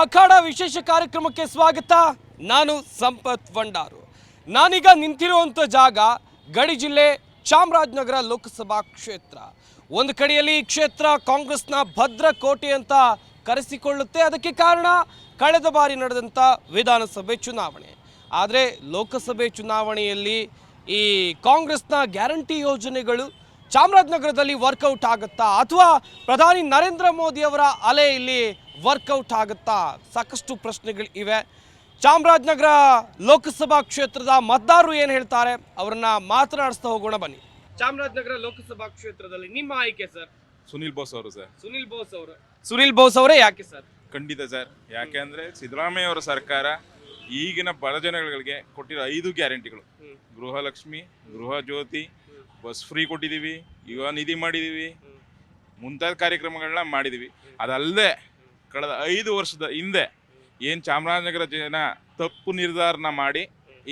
ಅಖಾಡ ವಿಶೇಷ ಕಾರ್ಯಕ್ರಮಕ್ಕೆ ಸ್ವಾಗತ. ನಾನು ಸಂಪತ್ ಭಂಡಾರು. ನಾನೀಗ ನಿಂತಿರುವಂಥ ಜಾಗ ಗಡಿ ಜಿಲ್ಲೆ ಚಾಮರಾಜನಗರ ಲೋಕಸಭಾ ಕ್ಷೇತ್ರ. ಒಂದು ಕಡೆಯಲ್ಲಿ ಈ ಕ್ಷೇತ್ರ ಕಾಂಗ್ರೆಸ್ನ ಭದ್ರ ಕೋಟೆ ಅಂತ ಕರೆಸಿಕೊಳ್ಳುತ್ತೆ. ಅದಕ್ಕೆ ಕಾರಣ ಕಳೆದ ಬಾರಿ ನಡೆದಂಥ ವಿಧಾನಸಭೆ ಚುನಾವಣೆ. ಆದರೆ ಲೋಕಸಭೆ ಚುನಾವಣೆಯಲ್ಲಿ ಈ ಕಾಂಗ್ರೆಸ್ನ ಗ್ಯಾರಂಟಿ ಯೋಜನೆಗಳು ಚಾಮರಾಜನಗರದಲ್ಲಿ ವರ್ಕೌಟ್ ಆಗುತ್ತಾ ಅಥವಾ ಪ್ರಧಾನಿ ನರೇಂದ್ರ ಮೋದಿ ಅವರ ಅಲೆ ಇಲ್ಲಿ ವರ್ಕೌಟ್ ಆಗುತ್ತಾ? ಸಾಕಷ್ಟು ಪ್ರಶ್ನೆಗಳು ಇವೆ. ಚಾಮರಾಜನಗರ ಲೋಕಸಭಾ ಕ್ಷೇತ್ರದ ಮತದಾರರು ಏನು ಹೇಳ್ತಾರೆ? ಅವರನ್ನ ಮಾತನಾಡಿಸ್ತಾ ಹೋಗೋಣ ಬನ್ನಿ. ಚಾಮರಾಜನಗರ ಲೋಕಸಭಾ ಕ್ಷೇತ್ರದಲ್ಲಿ ನಿಮ್ಮ ಆಯ್ಕೆ ಸರ್? ಸುನಿಲ್ ಬೋಸ್ ಅವರು ಸರ್. ಸುನಿಲ್ ಬೋಸ್ ಅವರು. ಸುನಿಲ್ ಬೋಸ್ ಅವರೇ ಯಾಕೆ ಸರ್? ಖಂಡಿತ ಸರ್. ಯಾಕೆ ಅಂದ್ರೆ ಸಿದ್ದರಾಮಯ್ಯ ಅವರ ಸರ್ಕಾರ ಈಗಿನ ಬಡ ಜನಗಳಿಗೆ ಕೊಟ್ಟಿರೋ ಐದು ಗ್ಯಾರಂಟಿಗಳು. ಗೃಹಲಕ್ಷ್ಮಿ ಗೃಹ ಜ್ಯೋತಿ ಬಸ್ ಫ್ರೀ ಕೊಟ್ಟಿದ್ದೀವಿ ಯುವ ನಿಧಿ ಮಾಡಿದ್ದೀವಿ ಮುಂತಾದ ಕಾರ್ಯಕ್ರಮಗಳನ್ನ ಮಾಡಿದ್ದೀವಿ ಅದಲ್ಲದೆ ಕಳೆದ ಐದು ವರ್ಷದ ಹಿಂದೆ ಏನು ಚಾಮರಾಜನಗರ ಜನ ತಪ್ಪು ನಿರ್ಧಾರನ ಮಾಡಿ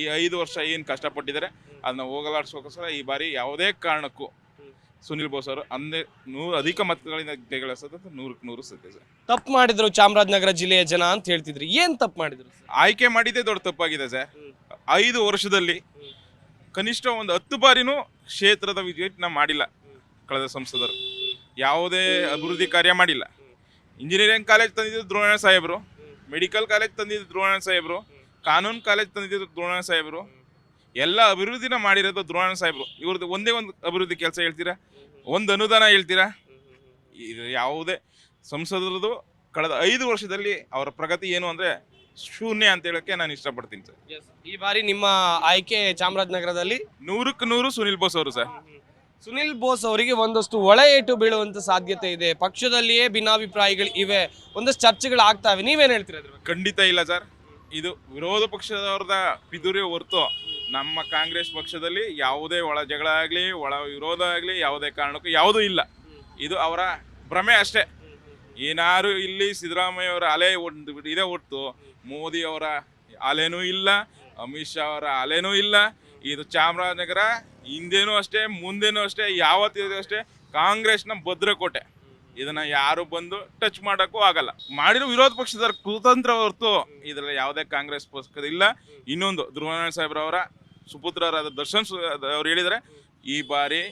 ಈ ಐದು ವರ್ಷ ಏನು ಕಷ್ಟಪಟ್ಟಿದ್ದಾರೆ ಅದನ್ನ ಹೋಗಲಾಡಿಸೋಕೋಸ್ಕರ ಈ ಬಾರಿ ಯಾವುದೇ ಕಾರಣಕ್ಕೂ ಸುನಿಲ್ ಬೋಸ್ ಅವರು ಅಂದೇ ನೂರು ಅಧಿಕ ಮತಗಳಿಂದ ಜಯಗಳಿಸೋದು ನೂರಕ್ಕೆ ನೂರು ಸತ್ಯ ಸರ್. ತಪ್ಪು ಮಾಡಿದ್ರು ಚಾಮರಾಜನಗರ ಜಿಲ್ಲೆಯ ಜನ ಅಂತ ಹೇಳ್ತಿದ್ರಿ. ಏನ್ ತಪ್ಪು ಮಾಡಿದ್ರು ಆಯ್ಕೆ ಮಾಡಿದ್ದೇ ದೊಡ್ಡ ತಪ್ಪಾಗಿದೆ ಸರ್. ಐದು ವರ್ಷದಲ್ಲಿ ಕನಿಷ್ಠ ಒಂದು ಹತ್ತು ಬಾರಿನೂ ಕ್ಷೇತ್ರದ ವಿಜಯನ ಮಾಡಿಲ್ಲ ಕಳೆದ ಸಂಸದರು. ಯಾವುದೇ ಅಭಿವೃದ್ಧಿ ಕಾರ್ಯ ಮಾಡಿಲ್ಲ. ಇಂಜಿನಿಯರಿಂಗ್ ಕಾಲೇಜ್ ತಂದಿದ್ದು ದ್ರೋಣ ಸಾಹೇಬರು. ಮೆಡಿಕಲ್ ಕಾಲೇಜ್ ತಂದಿದ್ದು ದ್ರೋಣ ಸಾಹೇಬರು. ಕಾನೂನು ಕಾಲೇಜ್ ತಂದಿದ್ದು ದ್ರೋಣ ಸಾಹೇಬರು. ಎಲ್ಲ ಅಭಿವೃದ್ಧಿನ ಮಾಡಿರೋದು ದ್ರೋಣ ಸಾಹೇಬರು. ಇವ್ರದ್ದು ಒಂದೇ ಒಂದು ಅಭಿವೃದ್ಧಿ ಕೆಲಸ ಹೇಳ್ತೀರಾ? ಒಂದು ಅನುದಾನ ಹೇಳ್ತೀರಾ? ಇದು ಯಾವುದೇ ಸಂಸದರದು ಕಳೆದ ಐದು ವರ್ಷದಲ್ಲಿ ಅವರ ಪ್ರಗತಿ ಏನು ಅಂದರೆ ಶೂನ್ಯ ಅಂತ ಹೇಳಕ್ಕೆ ನಾನು ಇಷ್ಟಪಡ್ತೀನಿ ಸರ್. ಈ ಬಾರಿ ನಿಮ್ಮ ಆಯ್ಕೆ ಚಾಮರಾಜನಗರದಲ್ಲಿ? ನೂರಕ್ಕೆ ನೂರು ಸುನಿಲ್ ಬೋಸ್ ಅವರು ಸರ್. ಸುನಿಲ್ ಬೋಸ್ ಅವರಿಗೆ ಒಂದಷ್ಟು ಒಳ ಏಟು ಬೀಳುವಂತ ಸಾಧ್ಯತೆ ಇದೆ. ಪಕ್ಷದಲ್ಲಿಯೇ ಭಿನ್ನಾಭಿಪ್ರಾಯಗಳು ಇವೆ. ಒಂದಷ್ಟು ಚರ್ಚೆಗಳು ಆಗ್ತಾವೆ ನೀವೇನು ಹೇಳ್ತೀರಾ? ಖಂಡಿತ ಇಲ್ಲ ಸರ್. ಇದು ವಿರೋಧ ಪಕ್ಷದವ್ರದ ಪಿದುರಿ ಹೊರತು ನಮ್ಮ ಕಾಂಗ್ರೆಸ್ ಪಕ್ಷದಲ್ಲಿ ಯಾವುದೇ ಒಳ ಜಗಳ ಆಗಲಿ, ಒಳ ವಿರೋಧ ಆಗಲಿ, ಯಾವುದೇ ಕಾರಣಕ್ಕೂ ಯಾವುದೂ ಇಲ್ಲ. ಇದು ಅವರ ಭ್ರಮೆ ಅಷ್ಟೇ. ಏನಾರು ಇಲ್ಲಿ ಸಿದ್ದರಾಮಯ್ಯ ಅವರ ಅಲೆ ಒಂದು ಇದೇ ಹೊರತು ಮೋದಿ ಅವರ ಅಲೆನೂ ಇಲ್ಲ, ಅಮಿತ್ ಶಾ ಅವರ ಅಲೆನೂ ಇಲ್ಲ. ಇದು ಚಾಮರಾಜನಗರ ಹಿಂದೆನೂ ಅಷ್ಟೇ, ಮುಂದೆನೂ ಅಷ್ಟೇ, ಯಾವತ್ತಿದ್ರು ಅಷ್ಟೇ, ಕಾಂಗ್ರೆಸ್ನ ಭದ್ರಕೋಟೆ. ಇದನ್ನ ಯಾರು ಬಂದು ಟಚ್ ಮಾಡೋಕ್ಕೂ ಆಗಲ್ಲ. ಮಾಡಿರೋ ವಿರೋಧ ಪಕ್ಷದ ಕುತಂತ್ರ ಹೊರತು ಇದರಲ್ಲಿ ಯಾವುದೇ ಕಾಂಗ್ರೆಸ್ ಪಕ್ಷದ ಇಲ್ಲ. ಇನ್ನೊಂದು, ಧ್ರುವನಾರಾಯಣ ಸಾಹೇಬ್ರವರ, ಸುಪುತ್ರರಾದ ದರ್ಶನ್ ಅವ್ರು ಹೇಳಿದರೆ ಈ ಬಾರಿ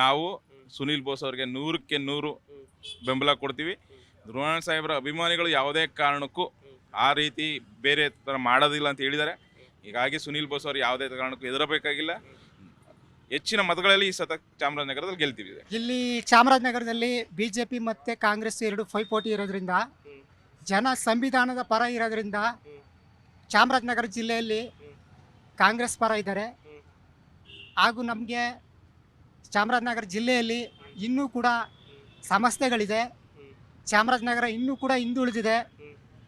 ನಾವು ಸುನಿಲ್ ಬೋಸ್ ಅವರಿಗೆ ನೂರಕ್ಕೆ ನೂರು ಬೆಂಬಲ ಕೊಡ್ತೀವಿ. ಧ್ರುವನಾರಾಯಣ ಸಾಹೇಬ್ರ ಅಭಿಮಾನಿಗಳು ಯಾವುದೇ ಕಾರಣಕ್ಕೂ ಆ ರೀತಿ ಬೇರೆ ಥರ ಮಾಡೋದಿಲ್ಲ ಅಂತ ಹೇಳಿದ್ದಾರೆ. ಹೀಗಾಗಿ ಸುನಿಲ್ ಬೋಸ್ ಅವರು ಯಾವುದೇ ಕಾರಣಕ್ಕೂ ಹೆದರಬೇಕಾಗಿಲ್ಲ. ಹೆಚ್ಚಿನ ಮತಗಳಲ್ಲಿ ಈ ಸತ ಚಾಮರಾಜನಗರದಲ್ಲಿ ಗೆಲ್ತೀವಿ ಇಲ್ಲಿ ಚಾಮರಾಜನಗರದಲ್ಲಿ ಬಿಜೆಪಿ ಮತ್ತೆ ಕಾಂಗ್ರೆಸ್ ಎರಡು ಪೈಪೋಟಿ ಇರೋದ್ರಿಂದ, ಜನ ಸಂವಿಧಾನದ ಪರ ಇರೋದ್ರಿಂದ ಚಾಮರಾಜನಗರ ಜಿಲ್ಲೆಯಲ್ಲಿ ಕಾಂಗ್ರೆಸ್ ಪರ ಇದ್ದಾರೆ. ಹಾಗೂ ನಮಗೆ ಚಾಮರಾಜನಗರ ಜಿಲ್ಲೆಯಲ್ಲಿ ಇನ್ನೂ ಕೂಡ ಸಮಸ್ಯೆಗಳಿದೆ. ಚಾಮರಾಜನಗರ ಇನ್ನೂ ಕೂಡ ಹಿಂದುಳಿದಿದೆ.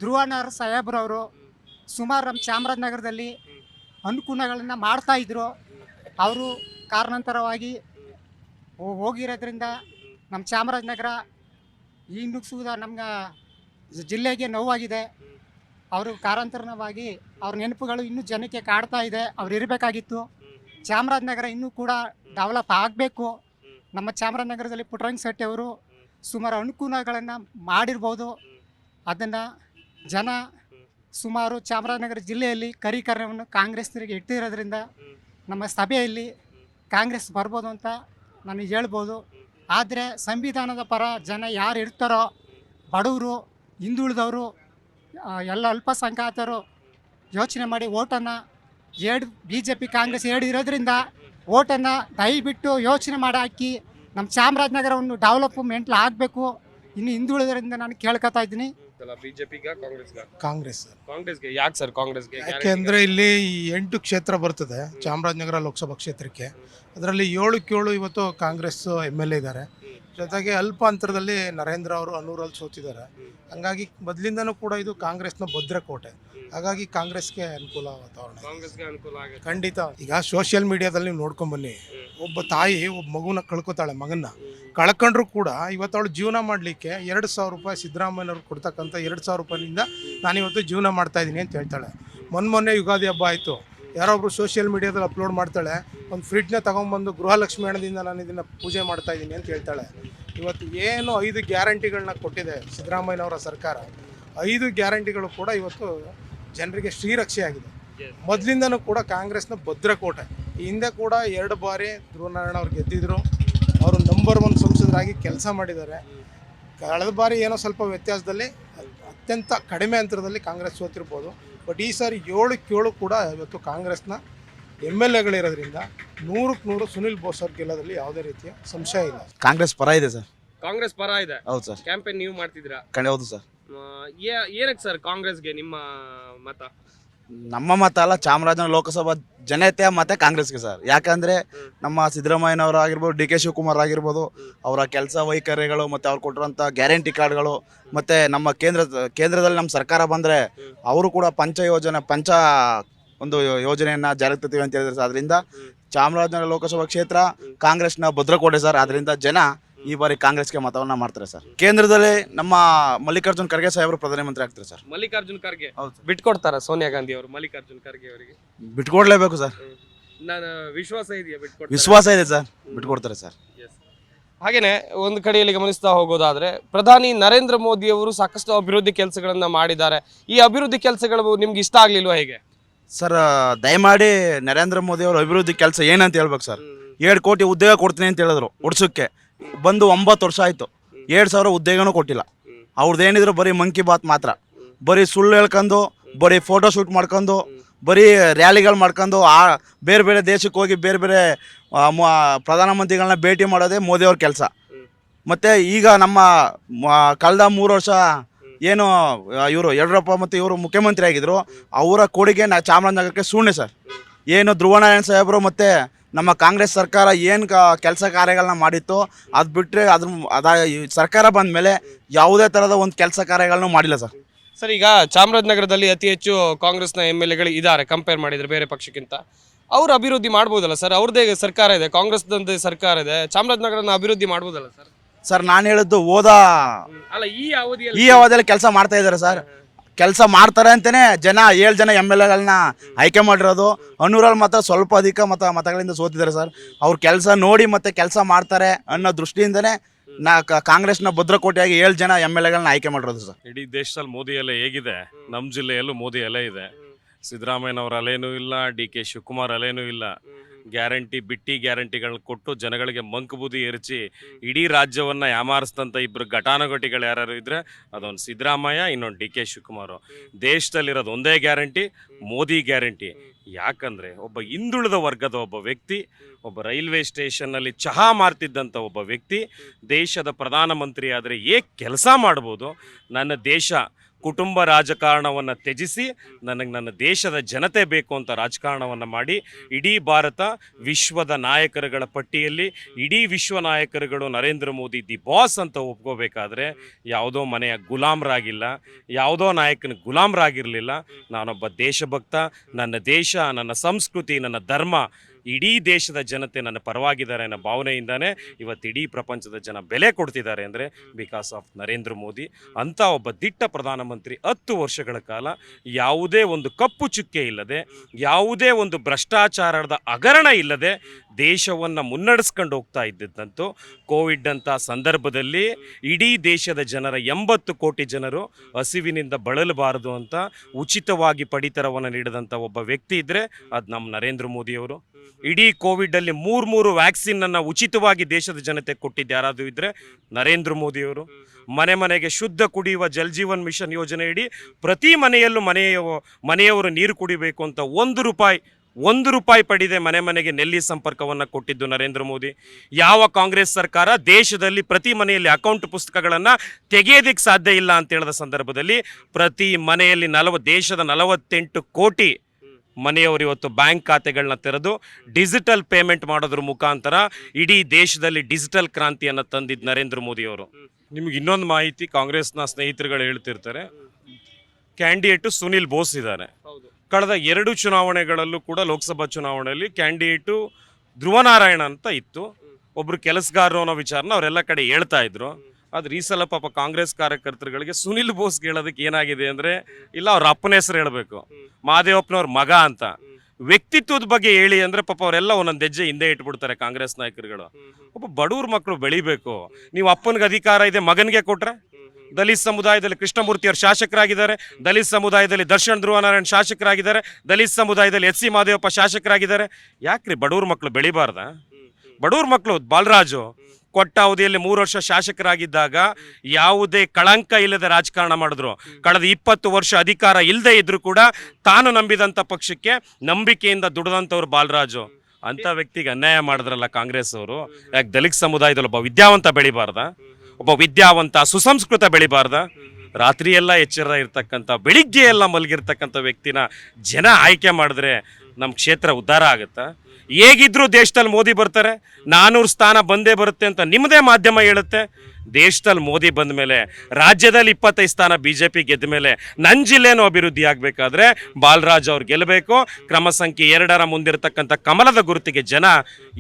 ಧ್ರುವನಾರ ಸಾಹೇಬ್ರವರು ಸುಮಾರು ನಮ್ಮ ಚಾಮರಾಜನಗರದಲ್ಲಿ ಅನುಕೂಲಗಳನ್ನು ಮಾಡ್ತಾ ಇದ್ರು. ಅವರು ಕಾರಣಾಂತರವಾಗಿ ಹೋಗಿರೋದ್ರಿಂದ ನಮ್ಮ ಚಾಮರಾಜನಗರ ಈ ನುಗ್ಸುವುದ ನಮ್ಗೆ ಜಿಲ್ಲೆಗೆ ನೋವಾಗಿದೆ. ಅವರು ಕಾರಾಂತರವಾಗಿ ಅವ್ರ ನೆನಪುಗಳು ಇನ್ನೂ ಜನಕ್ಕೆ ಕಾಡ್ತಾ ಇದೆ. ಅವ್ರು ಇರಬೇಕಾಗಿತ್ತು. ಚಾಮರಾಜನಗರ ಇನ್ನೂ ಕೂಡ ಡೆವಲಪ್ ಆಗಬೇಕು. ನಮ್ಮ ಚಾಮರಾಜನಗರದಲ್ಲಿ ಪುಟ್ಟರಂಗ ಶೆಟ್ಟಿ ಅವರು ಸುಮಾರು ಅನುಕೂಲಗಳನ್ನು ಮಾಡಿರ್ಬೋದು. ಅದನ್ನು ಜನ ಸುಮಾರು ಚಾಮರಾಜನಗರ ಜಿಲ್ಲೆಯಲ್ಲಿ ಕರೀಕರಣವನ್ನು ಕಾಂಗ್ರೆಸ್ನರಿಗೆ ಇಟ್ಟಿರೋದ್ರಿಂದ ನಮ್ಮ ಸಭೆಯಲ್ಲಿ ಕಾಂಗ್ರೆಸ್ ಬರ್ಬೋದು ಅಂತ ನನಗೆ ಹೇಳ್ಬೋದು. ಆದರೆ ಸಂವಿಧಾನದ ಪರ ಜನ ಯಾರು ಇರ್ತಾರೋ, ಬಡವರು, ಹಿಂದುಳಿದವರು ಎಲ್ಲ ಅಲ್ಪಸಂಖ್ಯಾತರು ಯೋಚನೆ ಮಾಡಿ ಓಟನ್ನು ಎರಡು ಬಿ ಜೆ ಪಿ ಕಾಂಗ್ರೆಸ್ ಎರಡು ಇರೋದ್ರಿಂದ ಓಟನ್ನು ದಯವಿಟ್ಟು ಯೋಚನೆ ಮಾಡಿ ಹಾಕಿ ನಮ್ಮ ಚಾಮರಾಜನಗರವನ್ನು ಡೆವಲಪ್ಮೆಂಟ್ ಆಗಬೇಕು. ಇನ್ನು ಹಿಂದುಳಿದ್ರಿಂದ ನಾನು ಕೇಳ್ಕೊತಾ ಇದ್ದೀನಿ. ಬಿಜೆಪಿಗ ಕಾಂಗ್ರೆಸ್ಗ ಕಾಂಗ್ರೆಸ್ ಕಾಂಗ್ರೆಸ್ಗೆ ಯಾಕೆ ಸರ್ ಕಾಂಗ್ರೆಸ್ಗೆ ಯಾಕೆಂದ್ರೆ ಇಲ್ಲಿ ಈ ಎಂಟು ಕ್ಷೇತ್ರ ಬರ್ತದೆ ಚಾಮರಾಜನಗರ ಲೋಕಸಭಾ ಕ್ಷೇತ್ರಕ್ಕೆ. ಅದರಲ್ಲಿ ಏಳು ಏಳು ಇವತ್ತು ಕಾಂಗ್ರೆಸ್ ಎಂ ಎಲ್ ಎ ಇದ್ದಾರೆ ಜೊತೆಗೆ ಅಲ್ಪ ಅಂತರದಲ್ಲಿ ನರೇಂದ್ರ ಅವರು ಅನೂರಲ್ಲಿ ಸೋತಿದ್ದಾರೆ. ಹಂಗಾಗಿ ಮೊದಲಿಂದನೂ ಕೂಡ ಇದು ಕಾಂಗ್ರೆಸ್ನ ಭದ್ರಕೋಟೆ. ಹಾಗಾಗಿ ಕಾಂಗ್ರೆಸ್ಗೆ ಅನುಕೂಲ ವಾತಾವರಣ. ಇದೆ. ಕಾಂಗ್ರೆಸ್ಗೆ ಅನುಕೂಲ ಆಗುತ್ತೆ. ಖಂಡಿತ. ಈಗ ಸೋಷಿಯಲ್ ಮೀಡಿಯಾದಲ್ಲಿ ನೀವು ನೋಡ್ಕೊಂಡ್ ಬನ್ನಿ. ಒಬ್ಬ ತಾಯಿ ಒಬ್ಬ ಮಗುನ ಕಳ್ಕೊತಾಳೆ ಮಗನ್ನ. ಕಳ್ಕೊಂಡ್ರು ಕೂಡ ಇವತ್ತು ಅವಳು ಜೀವನ ಮಾಡಲಿಕ್ಕೆ ಎರಡು ಸಾವಿರ ರೂಪಾಯಿ ಸಿದ್ದರಾಮಯ್ಯನವ್ರು ಕೊಡ್ತಕ್ಕಂಥ ಎರಡು ಸಾವಿರ ನಾನು ನಾನಿವತ್ತು ಜೀವನ ಮಾಡ್ತಾ ಇದ್ದೀನಿ ಅಂತ ಹೇಳ್ತಾಳೆ. ಮೊನ್ನೆ ಮೊನ್ನೆ ಯುಗಾದಿ ಹಬ್ಬ ಆಯಿತು. ಒಬ್ರು ಸೋಷಿಯಲ್ ಮೀಡಿಯಾದಲ್ಲಿ ಅಪ್ಲೋಡ್ ಮಾಡ್ತಾಳೆ ಒಂದು ಫ್ರಿಡ್ಜ್ನ ತೊಗೊಂಬಂದು ಗೃಹಲಕ್ಷ್ಮಿ ಹಣದಿಂದ ನಾನು ಇದನ್ನು ಪೂಜೆ ಮಾಡ್ತಾ ಇದ್ದೀನಿ ಅಂತ ಹೇಳ್ತಾಳೆ. ಇವತ್ತು ಏನು ಐದು ಗ್ಯಾರಂಟಿಗಳನ್ನ ಕೊಟ್ಟಿದೆ ಸಿದ್ದರಾಮಯ್ಯನವರ ಸರ್ಕಾರ. ಐದು ಗ್ಯಾರಂಟಿಗಳು ಕೂಡ ಇವತ್ತು ಜನರಿಗೆ ಶ್ರೀರಕ್ಷೆಯಾಗಿದೆ. ಮೊದಲಿಂದನೂ ಕೂಡ ಕಾಂಗ್ರೆಸ್ನ ಭದ್ರಕೋಟೆ. ಈ ಹಿಂದೆ ಕೂಡ ಎರಡು ಬಾರಿ ಧ್ರುವನಾರಾಯಣ ಅವ್ರು ಗೆದ್ದಿದ್ರು. ಅವರು ನಂಬರ್ ಒನ್ ಸಂಸದರಾಗಿ ಕೆಲಸ ಮಾಡಿದ್ದಾರೆ. ಕಳೆದ ಬಾರಿ ಏನೋ ಸ್ವಲ್ಪ ವ್ಯತ್ಯಾಸದಲ್ಲಿ ಅತ್ಯಂತ ಕಡಿಮೆ ಅಂತರದಲ್ಲಿ ಕಾಂಗ್ರೆಸ್ ಸೋತಿರ್ಬೋದು. ಬಟ್ ಈ ಸಾರಿ ಏಳು ಕೂಡ ಇವತ್ತು ಕಾಂಗ್ರೆಸ್ನ ಎಂ ಎಲ್ ಎಗಳಿರೋದ್ರಿಂದ ನೂರಕ್ಕೆ ನೂರು ಸುನಿಲ್ ಬೋಸ್ ಅವ್ರ ಗೆಲ್ಲೋದ್ರಲ್ಲಿ ಯಾವುದೇ ರೀತಿಯ ಸಂಶಯ ಇಲ್ಲ. ಕಾಂಗ್ರೆಸ್ ಪರ ಇದೆ ಸರ್. ಕಾಂಗ್ರೆಸ್ ಪರ ಇದೆ. ಹೌದು ಸರ್. ಕ್ಯಾಂಪೇನ್ ನೀವು ಮಾಡ್ತಿದ್ದೀರಾ? ಕಣೆ ಹೌದು ಸರ್. ಏನಕ್ಕೆ ಸರ್ ಕಾಂಗ್ರೆಸ್ಗೆ ನಿಮ್ಮ ಮತ? ನಮ್ಮ ಮತ ಅಲ್ಲ ಚಾಮರಾಜನಗರ ಲೋಕಸಭಾ ಜನತೆಯ ಮತ ಕಾಂಗ್ರೆಸ್ಗೆ ಸರ್. ಯಾಕಂದ್ರೆ ನಮ್ಮ ಸಿದ್ದರಾಮಯ್ಯನವರು ಆಗಿರ್ಬೋದು ಡಿ ಕೆ ಶಿವಕುಮಾರ್ ಆಗಿರ್ಬೋದು ಅವರ ಕೆಲಸ ವೈಖರಿಗಳು ಮತ್ತೆ ಅವ್ರು ಕೊಟ್ಟಿರುವಂಥ ಗ್ಯಾರಂಟಿ ಕಾರ್ಡ್ಗಳು ಮತ್ತೆ ನಮ್ಮ ಕೇಂದ್ರ ಕೇಂದ್ರದಲ್ಲಿ ನಮ್ಮ ಸರ್ಕಾರ ಬಂದ್ರೆ ಅವರು ಕೂಡ ಪಂಚ ಯೋಜನೆ ಪಂಚ ಒಂದು ಯೋಜನೆಯನ್ನ ಜಾರಿಗೆ ತರ್ತೀವಿ ಅಂತ ಹೇಳಿದ್ರೆ ಸರ್. ಅದರಿಂದ ಚಾಮರಾಜನಗರ ಲೋಕಸಭಾ ಕ್ಷೇತ್ರ ಕಾಂಗ್ರೆಸ್ನ ಭದ್ರಕೋಟೆ ಸರ್. ಅದರಿಂದ ಜನ ಈ ಬಾರಿ ಕಾಂಗ್ರೆಸ್ಗೆ ಮತವನ್ನ ಮಾಡ್ತಾರೆ ಸರ್. ಕೇಂದ್ರದಲ್ಲಿ ನಮ್ಮ ಮಲ್ಲಿಕಾರ್ಜುನ್ ಖರ್ಗೆ ಸಾಹೇಬರು ಪ್ರಧಾನಮಂತ್ರಿ ಆಗ್ತಾರೆ ಸರ್. ಮಲ್ಲಿಕಾರ್ಜುನ್ ಖರ್ಗೆ? ಹೌದು ಬಿಟ್ಕೊಡ್ತಾರ ಸೋನಿಯಾ ಗಾಂಧಿ ಅವರು ಮಲ್ಲಿಕಾರ್ಜುನ್ ಖರ್ಗೆ ಅವರಿಗೆ? ಬಿಟ್ಕೊಡ್ಲೇಬೇಕು ಸರ್. ನಾನು ವಿಶ್ವಾಸ ಇದೆಯಾ ಬಿಟ್ಕೊಡ್ತಾರೆ? ವಿಶ್ವಾಸ ಇದೆ ಸರ್. ಬಿಟ್ಕೊಡ್ತಾರೆ ಸರ್. ಹಾಗೇನೆ ಒಂದು ಕಡೆಯಲ್ಲಿ ಗಮನಿಸ್ತಾ ಹೋಗೋದಾದ್ರೆ ಪ್ರಧಾನಿ ನರೇಂದ್ರ ಮೋದಿ ಅವರು ಸಾಕಷ್ಟು ಅಭಿವೃದ್ಧಿ ಕೆಲಸಗಳನ್ನ ಮಾಡಿದ್ದಾರೆ. ಈ ಅಭಿವೃದ್ಧಿ ಕೆಲಸಗಳು ನಿಮ್ಗೆ ಇಷ್ಟ ಆಗ್ಲಿಲ್ವಾ ಹೇಗೆ? ಸರ್ ದಯಮಾಡಿ ನರೇಂದ್ರ ಮೋದಿ ಅವರ ಅಭಿವೃದ್ಧಿ ಕೆಲಸ ಏನಂತ ಹೇಳ್ಬೇಕು ಸರ್. ಎರಡು ಕೋಟಿ ಉದ್ಯೋಗ ಕೊಡ್ತೀನಿ ಅಂತ ಹೇಳಿದ್ರು ಉಡ್ಸಕ್ಕೆ. ಬಂದು ಒಂಬತ್ತು ವರ್ಷ ಆಯ್ತು. ಏಳು ಸಾವಿರ ಉದ್ಯೋಗನೂ ಕೊಟ್ಟಿಲ್ಲ. ಅವ್ರದ್ದು ಏನಿದ್ರು ಬರೀ ಮಂಕಿ ಬಾತ್ ಮಾತ್ರ. ಬರೀ ಸುಳ್ಳು ಹೇಳ್ಕೊಂಡು, ಬರೀ ಫೋಟೋ ಶೂಟ್ ಮಾಡ್ಕೊಂಡು, ಬರೀ ರ್ಯಾಲಿಗಳು ಮಾಡ್ಕೊಂಡು, ಆ ಬೇರೆ ಬೇರೆ ದೇಶಕ್ಕೆ ಹೋಗಿ ಬೇರೆ ಬೇರೆ ಪ್ರಧಾನಮಂತ್ರಿಗಳನ್ನ ಭೇಟಿ ಮಾಡೋದೇ ಮೋದಿ ಅವ್ರ ಕೆಲಸ. ಮತ್ತು ಈಗ ನಮ್ಮ ಕಳೆದ ಮೂರು ವರ್ಷ ಏನು ಇವರು ಯಡಿಯೂರಪ್ಪ ಮತ್ತು ಇವರು ಮುಖ್ಯಮಂತ್ರಿ ಆಗಿದ್ರು, ಅವರ ಕೊಡುಗೆ ನಾ ಚಾಮರಾಜನಗರಕ್ಕೆ ಶೂನ್ಯ ಸರ್. ಏನು ಧ್ರುವನಾರಾಯಣ ಸಾಹೇಬರು ಮತ್ತು ನಮ್ಮ ಕಾಂಗ್ರೆಸ್ ಸರ್ಕಾರ ಏನು ಕೆಲಸ ಕಾರ್ಯಗಳನ್ನ ಮಾಡಿತ್ತು ಅದು ಬಿಟ್ಟರೆ ಅದ್ರ ಅದ ಸರ್ಕಾರ ಬಂದ ಮೇಲೆ ಯಾವುದೇ ಥರದ ಒಂದು ಕೆಲಸ ಕಾರ್ಯಗಳನ್ನು ಮಾಡಿಲ್ಲ ಸರ್. ಸರ್ ಈಗ ಚಾಮರಾಜನಗರದಲ್ಲಿ ಅತಿ ಹೆಚ್ಚು ಕಾಂಗ್ರೆಸ್ನ ಎಂ ಎಲ್ ಎಗಳು ಇದ್ದಾರೆ ಕಂಪೇರ್ ಮಾಡಿದರೆ ಬೇರೆ ಪಕ್ಷಕ್ಕಿಂತ. ಅವ್ರು ಅಭಿವೃದ್ಧಿ ಮಾಡ್ಬೋದಲ್ಲ ಸರ್? ಅವ್ರದ್ದೇ ಸರ್ಕಾರ ಇದೆ ಕಾಂಗ್ರೆಸ್ದಂತೆ ಸರ್ಕಾರ ಇದೆ. ಚಾಮರಾಜನಗರನ ಅಭಿವೃದ್ಧಿ ಮಾಡ್ಬೋದಲ್ಲ ಸರ್? ಸರ್ ನಾನು ಹೇಳಿದ್ದು ಓದಾ ಅಲ್ಲ ಈ ಅವಧಿಯಲ್ಲಿ ಈ ಅವಧಿಯಲ್ಲಿ ಕೆಲಸ ಮಾಡ್ತಾ ಇದ್ದಾರೆ ಸರ್. ಕೆಲಸ ಮಾಡ್ತಾರೆ ಅಂತಲೇ ಜನ, ಏಳು ಜನ ಎಂ ಎಲ್ ಎಗಳನ್ನ ಆಯ್ಕೆ ಮಾಡಿರೋದು. ಅನ್ನೂರಲ್ಲಿ ಮಾತ್ರ ಸ್ವಲ್ಪ ಅಧಿಕ ಮತ, ಮತಗಳಿಂದ ಸೋತಿದ್ದಾರೆ ಸರ್. ಅವ್ರ ಕೆಲಸ ನೋಡಿ ಮತ್ತೆ ಕೆಲಸ ಮಾಡ್ತಾರೆ ಅನ್ನೋ ದೃಷ್ಟಿಯಿಂದನೇ ನಾ ಕಾಂಗ್ರೆಸ್ನ ಭದ್ರಕೋಟೆಯಾಗಿ ಏಳು ಜನ ಎಂ ಎಲ್ ಎಗಳನ್ನ ಆಯ್ಕೆ ಮಾಡಿರೋದು ಸರ್. ಇಡೀ ದೇಶದಲ್ಲಿ ಮೋದಿ ಅಲೆ ಹೇಗಿದೆ? ನಮ್ಮ ಜಿಲ್ಲೆಯಲ್ಲೂ ಮೋದಿ ಅಲೆ ಇದೆ. ಸಿದ್ದರಾಮಯ್ಯನವ್ರ ಅಲೆನೂ ಇಲ್ಲ, ಡಿ ಕೆ ಶಿವಕುಮಾರ್ ಅಲೆನೂ ಇಲ್ಲ. ಗ್ಯಾರಂಟಿ ಬಿಟ್ಟಿ ಗ್ಯಾರಂಟಿಗಳನ್ನ ಕೊಟ್ಟು ಜನಗಳಿಗೆ ಮಂಕು ಬುದಿ ಎರಚಿ ಇಡೀ ರಾಜ್ಯವನ್ನ ಯಾಮಾರಿಸಿದಂಥ ಇಬ್ಬರು ಘಟಾನುಘಟಿಗಳು ಯಾರು ಇದ್ರೆ ಅದೊಂದು ಸಿದ್ದರಾಮಯ್ಯ ಇನ್ನೊಂದು ಡಿ ಕೆ ಶಿವಕುಮಾರ್. ದೇಶದಲ್ಲಿರೋದು ಒಂದೇ ಗ್ಯಾರಂಟಿ ಮೋದಿ ಗ್ಯಾರಂಟಿ. ಯಾಕಂದ್ರೆ ಒಬ್ಬ ಹಿಂದುಳಿದ ವರ್ಗದ ಒಬ್ಬ ವ್ಯಕ್ತಿ ಒಬ್ಬ ರೈಲ್ವೆ ಸ್ಟೇಷನ್ನಲ್ಲಿ ಚಹಾ ಮಾರ್ತಿದ್ದಂಥ ಒಬ್ಬ ವ್ಯಕ್ತಿ ದೇಶದ ಪ್ರಧಾನಮಂತ್ರಿ ಆದರೆ ಏಕ್ ಕೆಲಸ ಮಾಡ್ಬೋದು? ನನ್ನ ದೇಶ ಕುಟುಂಬ ರಾಜಕಾರಣವನ್ನು ತ್ಯಜಿಸಿ, ನನಗೆ ನನ್ನ ದೇಶದ ಜನತೆ ಬೇಕು ಅಂತ ರಾಜಕಾರಣವನ್ನು ಮಾಡಿ, ಇಡೀ ಭಾರತ ವಿಶ್ವದ ನಾಯಕರುಗಳ ಪಟ್ಟಿಯಲ್ಲಿ, ಇಡೀ ವಿಶ್ವ ನಾಯಕರುಗಳು ನರೇಂದ್ರ ಮೋದಿ ದಿ ಬಾಸ್ ಅಂತ ಒಪ್ಕೋಬೇಕಾದ್ರೆ, ಯಾವುದೋ ಮನೆಯ ಗುಲಾಮ್ರಾಗಿಲ್ಲ, ಯಾವುದೋ ನಾಯಕನ ಗುಲಾಮ್ರಾಗಿರಲಿಲ್ಲ, ನಾನೊಬ್ಬ ದೇಶಭಕ್ತ, ನನ್ನ ದೇಶ, ನನ್ನ ಸಂಸ್ಕೃತಿ, ನನ್ನ ಧರ್ಮ ಇಡೀ ದೇಶದ ಜನತೆ ನನ್ನ ಪರವಾಗಿದ್ದಾರೆ ಅನ್ನೋ ಭಾವನೆಯಿಂದಾನೇ ಇವತ್ತು ಇಡೀ ಪ್ರಪಂಚದ ಜನ ಬೆಲೆ ಕೊಡ್ತಿದ್ದಾರೆ ಅಂದರೆ ಬಿಕಾಸ್ ಆಫ್ ನರೇಂದ್ರ ಮೋದಿ. ಅಂತ ಒಬ್ಬ ದಿಟ್ಟ ಪ್ರಧಾನಮಂತ್ರಿ ಹತ್ತು ವರ್ಷಗಳ ಕಾಲ ಯಾವುದೇ ಒಂದು ಕಪ್ಪು ಚುಕ್ಕೆ ಇಲ್ಲದೆ, ಯಾವುದೇ ಒಂದು ಭ್ರಷ್ಟಾಚಾರದ ಹಗರಣ ಇಲ್ಲದೆ ದೇಶವನ್ನು ಮುನ್ನಡೆಸ್ಕೊಂಡು ಹೋಗ್ತಾ ಇದ್ದಂತೂ ಕೋವಿಡ್ ಅಂತ ಸಂದರ್ಭದಲ್ಲಿ ಇಡೀ ದೇಶದ ಜನರ ಎಂಬತ್ತು ಕೋಟಿ ಜನರು ಹಸಿವಿನಿಂದ ಬಳಲಬಾರದು ಅಂತ ಉಚಿತವಾಗಿ ಪಡಿತರವನ್ನು ನೀಡಿದಂಥ ಒಬ್ಬ ವ್ಯಕ್ತಿ ಇದ್ದರೆ ಅದು ನಮ್ಮ ನರೇಂದ್ರ ಮೋದಿಯವರು. ಇಡೀ ಕೋವಿಡಲ್ಲಿ ಮೂರು ಮೂರು ವ್ಯಾಕ್ಸಿನನ್ನು ಉಚಿತವಾಗಿ ದೇಶದ ಜನತೆ ಕೊಟ್ಟಿದ್ದು ಯಾರಾದರೂ ಇದ್ದರೆ ನರೇಂದ್ರ ಮೋದಿಯವರು. ಮನೆ ಮನೆಗೆ ಶುದ್ಧ ಕುಡಿಯುವ ಜಲ್ ಜೀವನ್ ಮಿಷನ್ ಯೋಜನೆ ಇಡೀ ಪ್ರತಿ ಮನೆಯಲ್ಲೂ ಮನೆಯ ಮನೆಯವರು ನೀರು ಕುಡಿಬೇಕು ಅಂತ ಒಂದು ರೂಪಾಯಿ ಒಂದು ರೂಪಾಯಿ ಪಡೆದೇ ಮನೆ ಮನೆಗೆ ನೆಲ್ಲಿ ಸಂಪರ್ಕವನ್ನು ಕೊಟ್ಟಿದ್ದು ನರೇಂದ್ರ ಮೋದಿ. ಯಾವ ಕಾಂಗ್ರೆಸ್ ಸರ್ಕಾರ ದೇಶದಲ್ಲಿ ಪ್ರತಿ ಮನೆಯಲ್ಲಿ ಅಕೌಂಟ್ ಪುಸ್ತಕಗಳನ್ನು ತೆಗೆಯೋದಕ್ಕೆ ಸಾಧ್ಯ ಇಲ್ಲ ಅಂತ ಹೇಳಿದ ಸಂದರ್ಭದಲ್ಲಿ ಪ್ರತಿ ಮನೆಯಲ್ಲಿ ನಲವ, ದೇಶದ ನಲವತ್ತೆಂಟು ಕೋಟಿ ಮನೆಯವರು ಇವತ್ತು ಬ್ಯಾಂಕ್ ಖಾತೆಗಳನ್ನ ತೆರೆದು ಡಿಜಿಟಲ್ ಪೇಮೆಂಟ್ ಮಾಡೋದ್ರ ಮುಖಾಂತರ ಇಡೀ ದೇಶದಲ್ಲಿ ಡಿಜಿಟಲ್ ಕ್ರಾಂತಿಯನ್ನು ತಂದಿದ್ದು ನರೇಂದ್ರ ಮೋದಿಯವರು. ನಿಮ್ಗೆ ಇನ್ನೊಂದು ಮಾಹಿತಿ ಕಾಂಗ್ರೆಸ್ನ ಸ್ನೇಹಿತರುಗಳು ಹೇಳ್ತಿರ್ತಾರೆ. ಕ್ಯಾಂಡಿಡೇಟು ಸುನಿಲ್ ಬೋಸ್ ಇದ್ದಾರೆ ಕಳೆದ ಎರಡು ಚುನಾವಣೆಗಳಲ್ಲೂ ಕೂಡ ಲೋಕಸಭಾ ಚುನಾವಣೆಯಲ್ಲಿ ಕ್ಯಾಂಡಿಡೇಟು ಧ್ರುವನಾರಾಯಣ ಅಂತ ಇತ್ತು. ಒಬ್ರು ಕೆಲಸಗಾರರು ಅನ್ನೋ ವಿಚಾರನ ಅವರೆಲ್ಲ ಕಡೆ ಹೇಳ್ತಾ ಇದ್ರು. ಆದ್ರೆ ಈ ಸಲ ಪಾಪ ಕಾಂಗ್ರೆಸ್ ಕಾರ್ಯಕರ್ತರುಗಳಿಗೆ ಸುನಿಲ್ ಬೋಸ್ ಹೇಳೋದಕ್ಕೆ ಏನಾಗಿದೆ ಅಂದ್ರೆ, ಇಲ್ಲ ಅವ್ರ ಅಪ್ಪನ ಹೆಸರು ಹೇಳಬೇಕು. ಮಹಾದೇವಪ್ಪನವ್ರ ಮಗ ಅಂತ. ವ್ಯಕ್ತಿತ್ವದ ಬಗ್ಗೆ ಹೇಳಿ ಅಂದ್ರೆ ಪಾಪ ಅವರೆಲ್ಲ ಒಂದೊಂದು ಹೆಜ್ಜೆ ಹಿಂದೆ ಇಟ್ಬಿಡ್ತಾರೆ ಕಾಂಗ್ರೆಸ್ ನಾಯಕರುಗಳು. ಒಬ್ಬ ಬಡವ್ರ ಮಕ್ಕಳು ಬೆಳಿಬೇಕು. ನೀವು ಅಪ್ಪನಿಗೆ ಅಧಿಕಾರ ಇದೆ, ಮಗನಿಗೆ ಕೊಟ್ರೆ? ದಲಿತ ಸಮುದಾಯದಲ್ಲಿ ಕೃಷ್ಣಮೂರ್ತಿ ಅವರು ಶಾಸಕರಾಗಿದ್ದಾರೆ, ದಲಿತ ಸಮುದಾಯದಲ್ಲಿ ದರ್ಶನ್ ಧ್ರುವನಾರಾಯಣ್ ಶಾಸಕರಾಗಿದ್ದಾರೆ, ದಲಿತ ಸಮುದಾಯದಲ್ಲಿ ಎಚ್ ಸಿ ಮಾದೇವಪ್ಪ ಶಾಸಕರಾಗಿದ್ದಾರೆ. ಯಾಕ್ರಿ ಬಡವ್ರ ಮಕ್ಕಳು ಬೆಳಿಬಾರ್ದ? ಬಡವ್ರ ಮಕ್ಕಳು ಬಾಲರಾಜು ಕೊಟ್ಟ ಅವಧಿಯಲ್ಲಿ ಮೂರು ವರ್ಷ ಶಾಸಕರಾಗಿದ್ದಾಗ ಯಾವುದೇ ಕಳಂಕ ಇಲ್ಲದೆ ರಾಜಕಾರಣ ಮಾಡಿದ್ರು. ಕಳೆದ ಇಪ್ಪತ್ತು ವರ್ಷ ಅಧಿಕಾರ ಇಲ್ಲದೆ ಇದ್ರು ಕೂಡ ತಾನು ನಂಬಿದಂಥ ಪಕ್ಷಕ್ಕೆ ನಂಬಿಕೆಯಿಂದ ದುಡಿದಂಥವ್ರು ಬಾಲರಾಜು. ಅಂತ ವ್ಯಕ್ತಿಗೆ ಅನ್ಯಾಯ ಮಾಡಿದ್ರಲ್ಲ ಕಾಂಗ್ರೆಸ್ ಅವರು. ಯಾಕೆ ದಲಿತ ಸಮುದಾಯದಲ್ಲಿ ಒಬ್ಬ ವಿದ್ಯಾವಂತ ಬೆಳಿಬಾರ್ದ? ಒಬ್ಬ ವಿದ್ಯಾವಂತ ಸುಸಂಸ್ಕೃತ ಬೆಳಿಬಾರ್ದ? ರಾತ್ರಿ ಎಲ್ಲ ಎಚ್ಚರ ಇರ್ತಕ್ಕಂಥ ಬೆಳಿಗ್ಗೆ ಎಲ್ಲ ಮಲಗಿರ್ತಕ್ಕಂಥ ವ್ಯಕ್ತಿನ ಜನ ಆಯ್ಕೆ ಮಾಡಿದ್ರೆ ನಮ್ಮ ಕ್ಷೇತ್ರ ಉದ್ಧಾರ ಆಗುತ್ತಾ? ಹೇಗಿದ್ರು ದೇಶದಲ್ಲಿ ಮೋದಿ ಬರ್ತಾರೆ, ನಾನೂರು ಸ್ಥಾನ ಬಂದೇ ಬರುತ್ತೆ ಅಂತ ನಿಮ್ಮದೇ ಮಾಧ್ಯಮ ಹೇಳುತ್ತೆ. ದೇಶದಲ್ಲಿ ಮೋದಿ ಬಂದ ಮೇಲೆ, ರಾಜ್ಯದಲ್ಲಿ ಇಪ್ಪತ್ತೈದು ಸ್ಥಾನ ಬಿ ಜೆ ಪಿ ಗೆದ್ದ ಮೇಲೆ ನನ್ನ ಜಿಲ್ಲೆನೂ ಅಭಿವೃದ್ಧಿ ಆಗಬೇಕಾದ್ರೆ ಬಾಲರಾಜ್ ಅವ್ರು ಗೆಲ್ಲಬೇಕು. ಕ್ರಮ ಸಂಖ್ಯೆ ಎರಡರ ಮುಂದಿರತಕ್ಕಂಥ ಕಮಲದ ಗುರುತಿಗೆ ಜನ